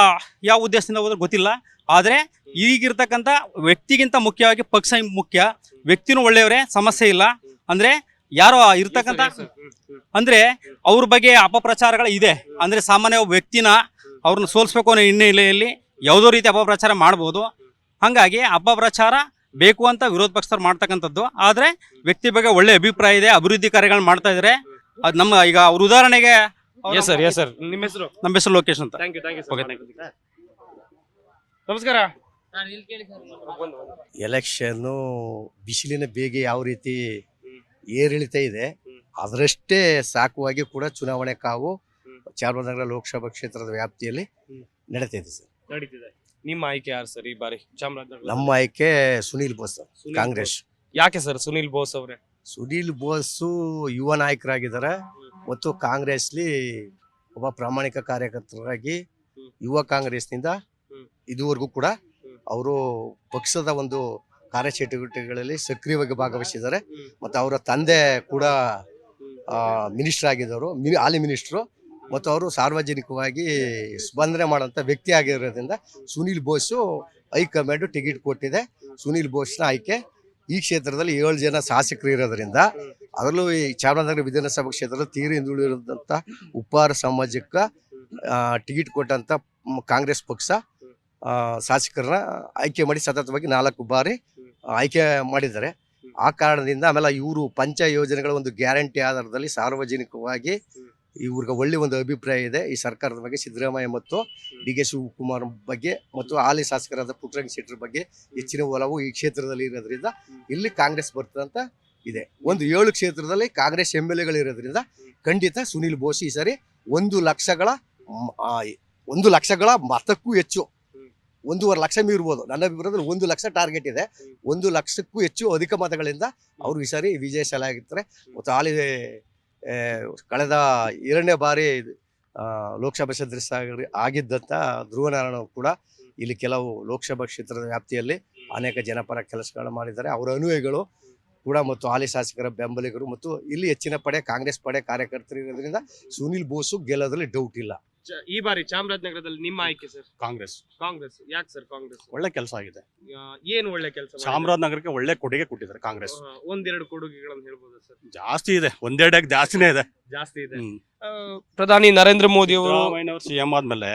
ಯಾವ ಉದ್ದೇಶದಿಂದ ಹೋದ್ರೆ ಗೊತ್ತಿಲ್ಲ. ಆದರೆ ಈಗಿರ್ತಕ್ಕಂಥ ವ್ಯಕ್ತಿಗಿಂತ ಮುಖ್ಯವಾಗಿ ಪಕ್ಷ ಮುಖ್ಯ. ವ್ಯಕ್ತಿನೂ ಒಳ್ಳೆಯವರೇ ಸಮಸ್ಯೆ ಇಲ್ಲ. ಅಂದರೆ ಯಾರೋ ಇರ್ತಕ್ಕಂಥ ಅಂದರೆ ಅವ್ರ ಬಗ್ಗೆ ಅಪಪ್ರಚಾರಗಳು ಇದೆ. ಅಂದರೆ ಸಾಮಾನ್ಯ ಒಬ್ಬ ವ್ಯಕ್ತಿನ ಅವ್ರನ್ನ ಸೋಲಿಸ್ಬೇಕು ಅನ್ನೋ ಹಿನ್ನೆಲೆಯಲ್ಲಿ ಯಾವುದೋ ರೀತಿ ಅಪಪ್ರಚಾರ ಮಾಡ್ಬೋದು. ಹಾಗಾಗಿ ಅಪಪ್ರಚಾರ ಬೇಕು ಅಂತ ವಿರೋಧ ಪಕ್ಷದವ್ರು ಮಾಡ್ತಕ್ಕಂಥದ್ದು. ಆದರೆ ವ್ಯಕ್ತಿ ಬಗ್ಗೆ ಒಳ್ಳೆ ಅಭಿಪ್ರಾಯ ಇದೆ ಅಭಿವೃದ್ಧಿ ಕಾರ್ಯಗಳನ್ನ ಮಾಡ್ತಾ ಇದ್ದಾರೆ ಅದು ನಮ್ಮ ಈಗ ಅವ್ರ ಉದಾಹರಣೆಗೆ ಎಸ್ ಸರ್ ಎಸ್ ಸರ್ ನಿಮ್ಮ ಹೆಸರು? ನಮ್ಮ ಹೆಸರು ಲೋಕೇಶ್ ಅಂತ. Thank you thank you sir ನಮಸ್ಕಾರ ಎಲೆಕ್ಷನ್ನು ಬಿಸಿಲಿನ ಬೇಗೆ ಯಾವ ರೀತಿ ಏರಿಳಿತ ಇದೆ ಅದರಷ್ಟೇ ಸಾಕುವಾಗಿ ಕೂಡ ಚುನಾವಣೆ ಕಾವು ಚಾಮರಾಜನಗರ ಲೋಕಸಭಾ ಕ್ಷೇತ್ರದ ವ್ಯಾಪ್ತಿಯಲ್ಲಿ ನಡೀತಿದೆ ಸರ್. ನಡೀತಿದೆ. ನಿಮ್ಮ ಆಯ್ಕೆ ಯಾರು ಸರ್ ಈ ಬಾರಿ ಚಾಮರಾಜನಗರ ನಮ್ಮ ಆಯ್ಕೆ ಸುನೀಲ್ ಬೋಸ್ ಸುನೀಲ್ ಕಾಂಗ್ರೆಸ್. ಯಾಕೆ ಸರ್ ಸುನೀಲ್ ಬೋಸ್ ಅವರೇ? ಸುನೀಲ್ ಬೋಸ್ ಯುವ ನಾಯಕರಾಗಿದ್ದಾರೆ. ಮತ್ತು ಕಾಂಗ್ರೆಸ್ಲಿ ಒಬ್ಬ ಪ್ರಾಮಾಣಿಕ ಕಾರ್ಯಕರ್ತರಾಗಿ ಯುವ ಕಾಂಗ್ರೆಸ್ನಿಂದ ಇದುವರೆಗೂ ಕೂಡ ಅವರು ಪಕ್ಷದ ಒಂದು ಕಾರ್ಯಚಟುವಟಿಕೆಗಳಲ್ಲಿ ಸಕ್ರಿಯವಾಗಿ ಭಾಗವಹಿಸಿದ್ದಾರೆ. ಮತ್ತು ಅವರ ತಂದೆ ಕೂಡ ಮಿನಿಸ್ಟರ್ ಆಗಿದ್ದವರು ಮಿ ಹಾಲಿ ಮಿನಿಸ್ಟ್ರು. ಮತ್ತು ಅವರು ಸಾರ್ವಜನಿಕವಾಗಿ ಸ್ಪಂದನೆ ಮಾಡೋಂಥ ವ್ಯಕ್ತಿ ಆಗಿರೋದ್ರಿಂದ ಸುನೀಲ್ ಬೋಸು ಹೈಕಮಾಂಡ್ ಟಿಕೆಟ್ ಕೊಟ್ಟಿದೆ. ಸುನೀಲ್ ಬೋಸ್ನ ಆಯ್ಕೆ ಈ ಕ್ಷೇತ್ರದಲ್ಲಿ ಏಳು ಜನ ಶಾಸಕರು ಇರೋದ್ರಿಂದ ಅದರಲ್ಲೂ ಈ ಚಾಮರಾಜನಗರ ವಿಧಾನಸಭಾ ಕ್ಷೇತ್ರದ ತೀರ ಹಿಂದುಳಿದಂಥ ಉಪ್ಪಾರ ಸಮಾಜಕ್ಕೆ ಟಿಕೆಟ್ ಕೊಟ್ಟಂಥ ಕಾಂಗ್ರೆಸ್ ಪಕ್ಷ ಶಾಸಕರನ್ನ ಆಯ್ಕೆ ಮಾಡಿ ಸತತವಾಗಿ ನಾಲ್ಕು ಬಾರಿ ಆಯ್ಕೆ ಮಾಡಿದ್ದಾರೆ. ಆ ಕಾರಣದಿಂದ ಆಮೇಲೆ ಇವರು ಪಂಚ ಯೋಜನೆಗಳ ಒಂದು ಗ್ಯಾರಂಟಿ ಆಧಾರದಲ್ಲಿ ಸಾರ್ವಜನಿಕವಾಗಿ ಇವ್ರಿಗೆ ಒಳ್ಳೆ ಒಂದು ಅಭಿಪ್ರಾಯ ಇದೆ. ಈ ಸರ್ಕಾರದ ಬಗ್ಗೆ ಸಿದ್ದರಾಮಯ್ಯ ಮತ್ತು ಡಿ ಕೆ ಶಿವಕುಮಾರ್ ಬಗ್ಗೆ ಮತ್ತು ಹಾಲಿ ಶಾಸಕರಾದ ಪುಟ್ಟರಂಗ ಶೆಟ್ಟರ್ ಬಗ್ಗೆ ಹೆಚ್ಚಿನ ಒಲವು ಈ ಕ್ಷೇತ್ರದಲ್ಲಿ ಇರೋದ್ರಿಂದ ಇಲ್ಲಿ ಕಾಂಗ್ರೆಸ್ ಬರ್ತದಂತ ಇದೆ. ಒಂದು ಏಳು ಕ್ಷೇತ್ರದಲ್ಲಿ ಕಾಂಗ್ರೆಸ್ ಎಂ ಎಲ್ ಎಗಳಿರೋದ್ರಿಂದ ಖಂಡಿತ ಸುನಿಲ್ ಬೋಸ್ ಈ ಸರಿ ಒಂದು ಲಕ್ಷಗಳ ಮ್, ಆ, ಒಂದು ಲಕ್ಷಗಳ ಮತಕ್ಕೂ ಹೆಚ್ಚು. ಒಂದೂವರೆ ಲಕ್ಷ ಮೀರ್ಬೋದು. ನನ್ನ ಅಭಿಪ್ರಾಯದಲ್ಲಿ ಒಂದು ಲಕ್ಷ ಟಾರ್ಗೆಟ್ ಇದೆ. ಒಂದು ಲಕ್ಷಕ್ಕೂ ಹೆಚ್ಚು ಅಧಿಕ ಮತಗಳಿಂದ ಅವರು ಈ ಸಾರಿ ವಿಜಯಶಾಲಿಯಾಗಿರ್ತಾರೆ ಮತ್ತು ಹಾಲಿ ಕಳೆದ ಎರಡನೇ ಬಾರಿ ಲೋಕಸಭಾ ಸದಸ್ಯ ಆಗಿ- ಆಗಿದ್ದಂಥ ಧ್ರುವನಾರಾಯಣ ಕೂಡ ಇಲ್ಲಿ ಕೆಲವು ಲೋಕಸಭಾ ಕ್ಷೇತ್ರದ ವ್ಯಾಪ್ತಿಯಲ್ಲಿ ಅನೇಕ ಜನಪರ ಕೆಲಸಗಳನ್ನು ಮಾಡಿದ್ದಾರೆ. ಅವರ ಅನುಯಾಯಿಗಳು ಕೂಡ ಮತ್ತು ಹಾಲಿ ಶಾಸಕರ ಬೆಂಬಲಿಗರು ಮತ್ತು ಇಲ್ಲಿ ಹೆಚ್ಚಿನ ಪಡೆ ಕಾಂಗ್ರೆಸ್ ಪಡೆ ಕಾರ್ಯಕರ್ತರು ಇರೋದ್ರಿಂದ ಸುನಿಲ್ ಬೋಸು ಗೆಲ್ಲೋದ್ರಲ್ಲಿ ಡೌಟ್ ಇಲ್ಲ. ಈ ಬಾರಿ ಚಾಮರಾಜನಗರದಲ್ಲಿ ನಿಮ್ಮ ಆಯ್ಕೆ ಸರ್? ಕಾಂಗ್ರೆಸ್. ಕಾಂಗ್ರೆಸ್. ಯಾಕೆ ಸರ್ ಕಾಂಗ್ರೆಸ್? ಒಳ್ಳೆ ಕೆಲಸ ಆಗಿದೆ. ಏನು ಒಳ್ಳೆ ಕೆಲಸ ಚಾಮರಾಜನಗರಕ್ಕೆ ಒಳ್ಳೆ ಕೊಡುಗೆ ಕೊಟ್ಟಿದ್ದಾರೆ ಕಾಂಗ್ರೆಸ್. ಒಂದೆರಡು ಕೊಡುಗೆಗಳನ್ನು ಹೇಳ್ಬೋದು ಸರ್? ಜಾಸ್ತಿ ಇದೆ. ಒಂದೆರಡು ಜಾಸ್ತಿನೇ ಇದೆ. ಜಾಸ್ತಿ ಇದೆ. ಪ್ರಧಾನಿ ನರೇಂದ್ರ ಮೋದಿ ಅವರು ಸಿ ಎಂ ಆದ್ಮೇಲೆ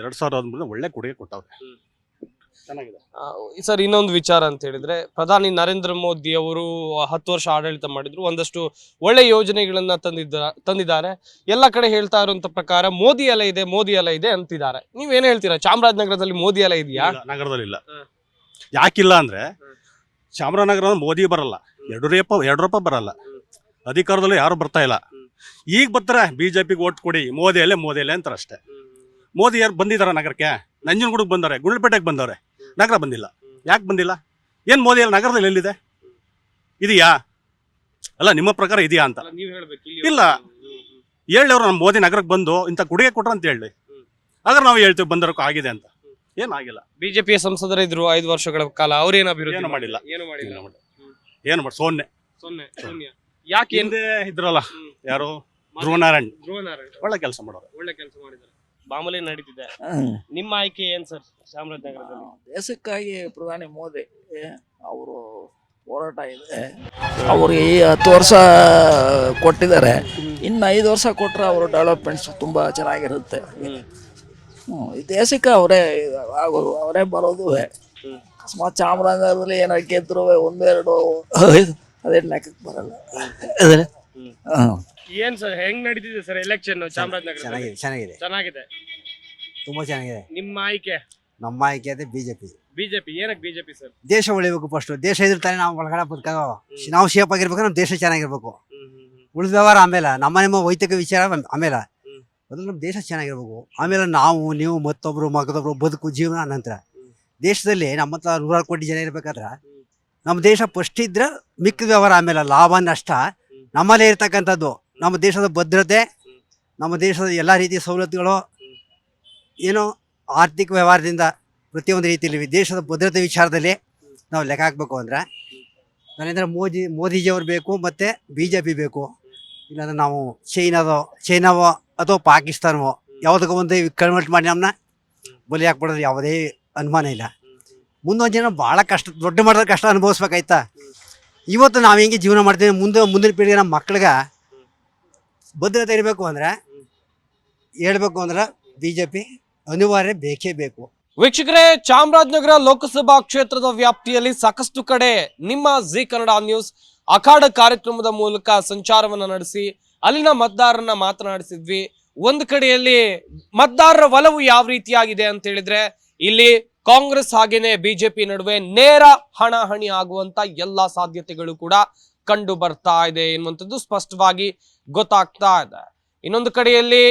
ಎರಡ್ ಸಾವಿರದ ಹದಿಮೂರು ಒಳ್ಳೆ ಕೊಡುಗೆ ಕೊಟ್ಟವ್ರೆ. ಚೆನ್ನಾಗಿದೆ. ಸರ್ ಇನ್ನೊಂದು ವಿಚಾರ ಅಂತ ಹೇಳಿದ್ರೆ ಪ್ರಧಾನಿ ನರೇಂದ್ರ ಮೋದಿ ಅವರು ಹತ್ತು ವರ್ಷ ಆಡಳಿತ ಮಾಡಿದ್ರು ಒಂದಷ್ಟು ಒಳ್ಳೆ ಯೋಜನೆಗಳನ್ನ ತಂದಿದ್ದ ತಂದಿದ್ದಾರೆ. ಎಲ್ಲ ಕಡೆ ಹೇಳ್ತಾ ಇರುವಂತ ಪ್ರಕಾರ ಮೋದಿ ಅಲೆ ಇದೆ ಮೋದಿ ಅಲೆ ಇದೆ ಅಂತಿದ್ದಾರೆ. ನೀವೇನ್ ಹೇಳ್ತೀರಾ? ಚಾಮರಾಜನಗರದಲ್ಲಿ ಮೋದಿ ಅಲೆ ಇದೆಯಾ? ಇಲ್ಲ, ನಗರದಲ್ಲಿ ಇಲ್ಲ. ಯಾಕಿಲ್ಲ ಅಂದ್ರೆ ಚಾಮರಾಜನಗರ ಮೋದಿ ಬರಲ್ಲ. ಯಡಿಯೂರಪ್ಪ ಯಡಿಯೂರಪ್ಪ ಬರಲ್ಲ. ಅಧಿಕಾರದಲ್ಲಿ ಯಾರು ಬರ್ತಾ ಇಲ್ಲ. ಈಗ ಬರ್ತಾರೆ ಬಿಜೆಪಿಗೆ ಓಟ್ ಕೊಡಿ ಮೋದಿ ಅಲ್ಲೇ ಮೋದಿ ಅಲ್ಲೇ ಅಂತಾರಷ್ಟೇ ಮೋದಿ ಯಾರು ಬಂದಿದ್ದಾರೆ ನಗರಕ್ಕೆ? ನಂಜನಗೂಡಿಗೆ ಬಂದವ್ರೆ ಗುಂಡ್ಲಪೇಟೆಗೆ ಬಂದವ್ರೆ. ನಗರ ಬಂದಿಲ್ಲ. ಯಾಕೆ ಬಂದಿಲ್ಲ? ಏನ್ ಮೋದಿ ಅಲ್ಲಿ ನಗರದಲ್ಲಿ ಎಲ್ಲಿದೆ? ಇದೆಯಾ? ಅಲ್ಲ ನಿಮ್ಮ ಪ್ರಕಾರ ಇದೆಯಾ ಅಂತ. ಇಲ್ಲ ಹೇಳಿ ಅವರು ನಮ್ಮ ಮೋದಿ ನಗರಕ್ಕೆ ಬಂದು ಇಂಥ ಕೊಡುಗೆ ಕೊಟ್ರು ಅಂತ ಹೇಳಿ. ಆದ್ರೆ ನಾವು ಹೇಳ್ತೀವಿ ಬಂದರಕ್ಕೂ ಆಗಿದೆ ಅಂತ. ಏನಾಗಿಲ್ಲ ಬಿಜೆಪಿಯ ಸಂಸದರಿದ್ರು ಐದು ವರ್ಷಗಳ ಕಾಲ ಅವ್ರೇನು ಅಭಿವೃದ್ಧಿ ಏನು ಮಾಡಿಲ್ಲ. ಏನು ಮಾಡಿಲ್ಲ. ಏನು ಮಾಡಿ ಸೋನ್ನೆ. ಸೊನ್ನೆ ಯಾಕೆ ಹಿಂದೆ ಇದ್ರಲ್ಲ ಯಾರು? ಧ್ರುವನಾರಾಯಣ್. ಧ್ರುವನಾರಾಯಣ. ಒಳ್ಳೆ ಕೆಲಸ ಮಾಡೋರು. ಒಳ್ಳೆ ಕೆಲಸ ಮಾಡಿದ್ದಾರೆ. ಮಾಮೂಲಿ ನಡೀತಿದೆ. ನಿಮ್ಮ ಆಯ್ಕೆ ಏನ್ ಸರ್ ಚಾಮರಾಜನಗರದಲ್ಲಿ? ದೇಶಕ್ಕಾಗಿ ಪ್ರಧಾನಿ ಮೋದಿ ಅವರು ಹೋರಾಟ ಇದೆ. ಅವ್ರಿಗೆ ಈ ಹತ್ತು ವರ್ಷ ಕೊಟ್ಟಿದ್ದಾರೆ. ಇನ್ನು ಐದು ವರ್ಷ ಕೊಟ್ಟರೆ ಅವರು ಡೆವಲಪ್ಮೆಂಟ್ಸ್ ತುಂಬ ಚೆನ್ನಾಗಿರುತ್ತೆ. ಹ್ಞೂ ಈ ದೇಶಕ್ಕೆ ಅವರೇ ಆಗೋದು ಅವರೇ ಬರೋದು ಅಕಸ್ಮಾತ್ ಚಾಮರಾಜನಗರದಲ್ಲಿ ಏನಾರು ಗೆದ್ರು ಒಂದೆರಡು ಅದೇನು ಲೆಕ್ಕಕ್ಕೆ ಬರಲ್ಲ. ಅದೇ ಹಾಂ ಏನ್ ಸರ್ ಹೆಂಗ್ ನಡೀತಿದೆ ಸರ್ ಎಲೆಕ್ಷನ್ ಚಾಮರಾಜನಗರ ಚೆನ್ನಾಗಿದೆ ಚೆನ್ನಾಗಿದೆ. ಚೆನ್ನಾಗಿದೆ. ತುಂಬಾ ಚೆನ್ನಾಗಿದೆ. ನಿಮ್ಮ ಆಯ್ಕೆ? ನಮ್ಮ ಆಯ್ಕೆ ಅದೇ ಬಿಜೆಪಿ ಬಿಜೆಪಿ ಏನಕ್ಕೆ ಬಿಜೆಪಿ ಸರ್? ದೇಶ ಉಳಿಬೇಕು ಫಸ್ಟ್ ದೇಶ ಇದ್ರೆ ತಾನೇ ನಾವು ಒಳಗಡೆ ಬದುಕೋ. ನಾವು ಸೇಫ್ ಆಗಿರ್ಬೇಕು ನಮ್ಮ ದೇಶ ಚೆನ್ನಾಗಿರ್ಬೇಕು. ಉಳಿದ ವ್ಯವಹಾರ ಆಮೇಲೆ ನಮ್ಮ ನಿಮ್ಮ ವೈದ್ಯಕ ವಿಚಾರ ಆಮೇಲೆ. ಮೊದಲು ನಮ್ಮ ದೇಶ ಚೆನ್ನಾಗಿರ್ಬೇಕು. ಆಮೇಲೆ ನಾವು ನೀವು ಮತ್ತೊಬ್ರು ಮಗದೊಬ್ರು ಬದುಕು ಜೀವನ ನಂತರ. ದೇಶದಲ್ಲಿ ನಮ್ಮ ಹತ್ರ ನೂರಾರು ಕೋಟಿ ಜನ ಇರ್ಬೇಕಾದ್ರೆ ನಮ್ಮ ದೇಶ ಫಸ್ಟ್ ಇದ್ರೆ ಮಿಕ್ಕಿದ ವ್ಯವಹಾರ ಆಮೇಲೆ ಲಾಭ ನಷ್ಟ ನಮ್ಮಲ್ಲೇ ಇರ್ತಕ್ಕಂಥದ್ದು. ನಮ್ಮ ದೇಶದ ಭದ್ರತೆ, ನಮ್ಮ ದೇಶದ ಎಲ್ಲ ರೀತಿಯ ಸವಲತ್ತುಗಳು, ಏನು ಆರ್ಥಿಕ ವ್ಯವಹಾರದಿಂದ ಪ್ರತಿಯೊಂದು ರೀತಿಯಲ್ಲಿ ದೇಶದ ಭದ್ರತೆ ವಿಚಾರದಲ್ಲಿ ನಾವು ಲೆಕ್ಕ ಹಾಕಬೇಕು ಅಂದರೆ ನರೇಂದ್ರ ಮೋದಿ, ಮೋದಿಜಿಯವರು ಬೇಕು ಮತ್ತು ಬಿ ಜೆ ಪಿ ಬೇಕು. ಇಲ್ಲಾಂದ್ರೆ ನಾವು ಚೈನಾದೋ, ಚೈನಾವೋ ಅಥವಾ ಪಾಕಿಸ್ತಾನವೋ ಯಾವುದಕ್ಕೋ ಒಂದು ಕನ್ವರ್ಟ್ ಮಾಡಿ ನಮ್ಮನ್ನ ಬಲಿ ಹಾಕ್ಬಿಡೋದು ಯಾವುದೇ ಅನುಮಾನ ಇಲ್ಲ. ಮುಂದೊಂದು ಜನ ಭಾಳ ಕಷ್ಟ, ದೊಡ್ಡ ಮಟ್ಟದ ಕಷ್ಟ ಅನುಭವಿಸ್ಬೇಕಾಯ್ತಾ? ಇವತ್ತು ನಾವು ಹೆಂಗೆ ಜೀವನ ಮಾಡ್ತೀವಿ? ಮುಂದೆ, ಮುಂದಿನ ಪೀಳಿಗೆ ನಮ್ಮ ಮಕ್ಳಿಗೆ ಭದ್ರತೆ ಇರಬೇಕು ಅಂದರೆ ಹೇಳ್ಬೇಕು ಅಂದ್ರೆ ಬಿ ಜೆ ಪಿ ಅನಿವಾರ್ಯ ಬೇಕೇ ಬೇಕು. ವೀಕ್ಷಕರೇ, ಚಾಮರಾಜನಗರ ಲೋಕಸಭಾ ಕ್ಷೇತ್ರದ ವ್ಯಾಪ್ತಿಯಲ್ಲಿ ಸಾಕಷ್ಟು ಕಡೆ ನಿಮ್ಮ ಜಿ ಕನ್ನಡ ನ್ಯೂಸ್ ಅಖಾಡ ಕಾರ್ಯಕ್ರಮದ ಮೂಲಕ ಸಂಚಾರವನ್ನು ನಡೆಸಿ, ಅಲ್ಲಿನ ಮತದಾರರನ್ನ ಮಾತನಾಡಿಸಿದ್ವಿ. ಒಂದು ಕಡೆಯಲ್ಲಿ ಮತದಾರರ ಒಲವು ಯಾವ ರೀತಿಯಾಗಿದೆ ಅಂತ ಹೇಳಿದ್ರೆ, ಇಲ್ಲಿ ಕಾಂಗ್ರೆಸ್ ಹಾಗೇನೆ ಬಿಜೆಪಿ ನಡುವೆ ನೇರ ಹಣಾಹಣಿ ಆಗುವಂತ ಎಲ್ಲಾ ಸಾಧ್ಯತೆಗಳು ಕೂಡ ಕಂಡು ಬರ್ತಾ ಇದೆ ಎನ್ನುವಂಥದ್ದು ಸ್ಪಷ್ಟವಾಗಿ ಗೊತ್ತಾಗ್ತಾ ಇದೆ. ಇನ್ನೊಂದು ಕಡೆಯಲ್ಲಿ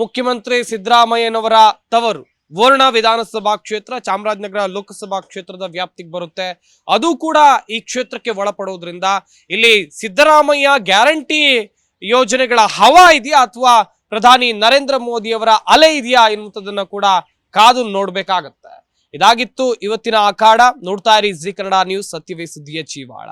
ಮುಖ್ಯಮಂತ್ರಿ ಸಿದ್ದರಾಮಯ್ಯನವರ ತವರು ವರ್ಣ ವಿಧಾನಸಭಾ ಕ್ಷೇತ್ರ, ಚಾಮರಾಜನಗರ ಲೋಕಸಭಾ ಕ್ಷೇತ್ರದ ವ್ಯಾಪ್ತಿಗೆ ಬರುತ್ತೆ. ಅದು ಕೂಡ ಈ ಕ್ಷೇತ್ರಕ್ಕೆ ಒಳಪಡೋದ್ರಿಂದ ಇಲ್ಲಿ ಸಿದ್ದರಾಮಯ್ಯ ಗ್ಯಾರಂಟಿ ಯೋಜನೆಗಳ ಹವಾ ಇದೆಯಾ ಅಥವಾ ಪ್ರಧಾನಿ ನರೇಂದ್ರ ಮೋದಿ ಅವರ ಅಲೆ ಇದೆಯಾ ಎನ್ನುವಂಥದ್ದನ್ನ ಕೂಡ ಕಾದು ನೋಡ್ಬೇಕಾಗತ್ತೆ. ಇದಾಗಿತ್ತು ಇವತ್ತಿನ ಅಖಾಡ ನೋಡ್ತಾ ಇರಿ ಜಿ ಕನ್ನಡ ನ್ಯೂಸ್ ಸತ್ಯವೇ ಸುದ್ದಿಯ ಚೀವಾಳ.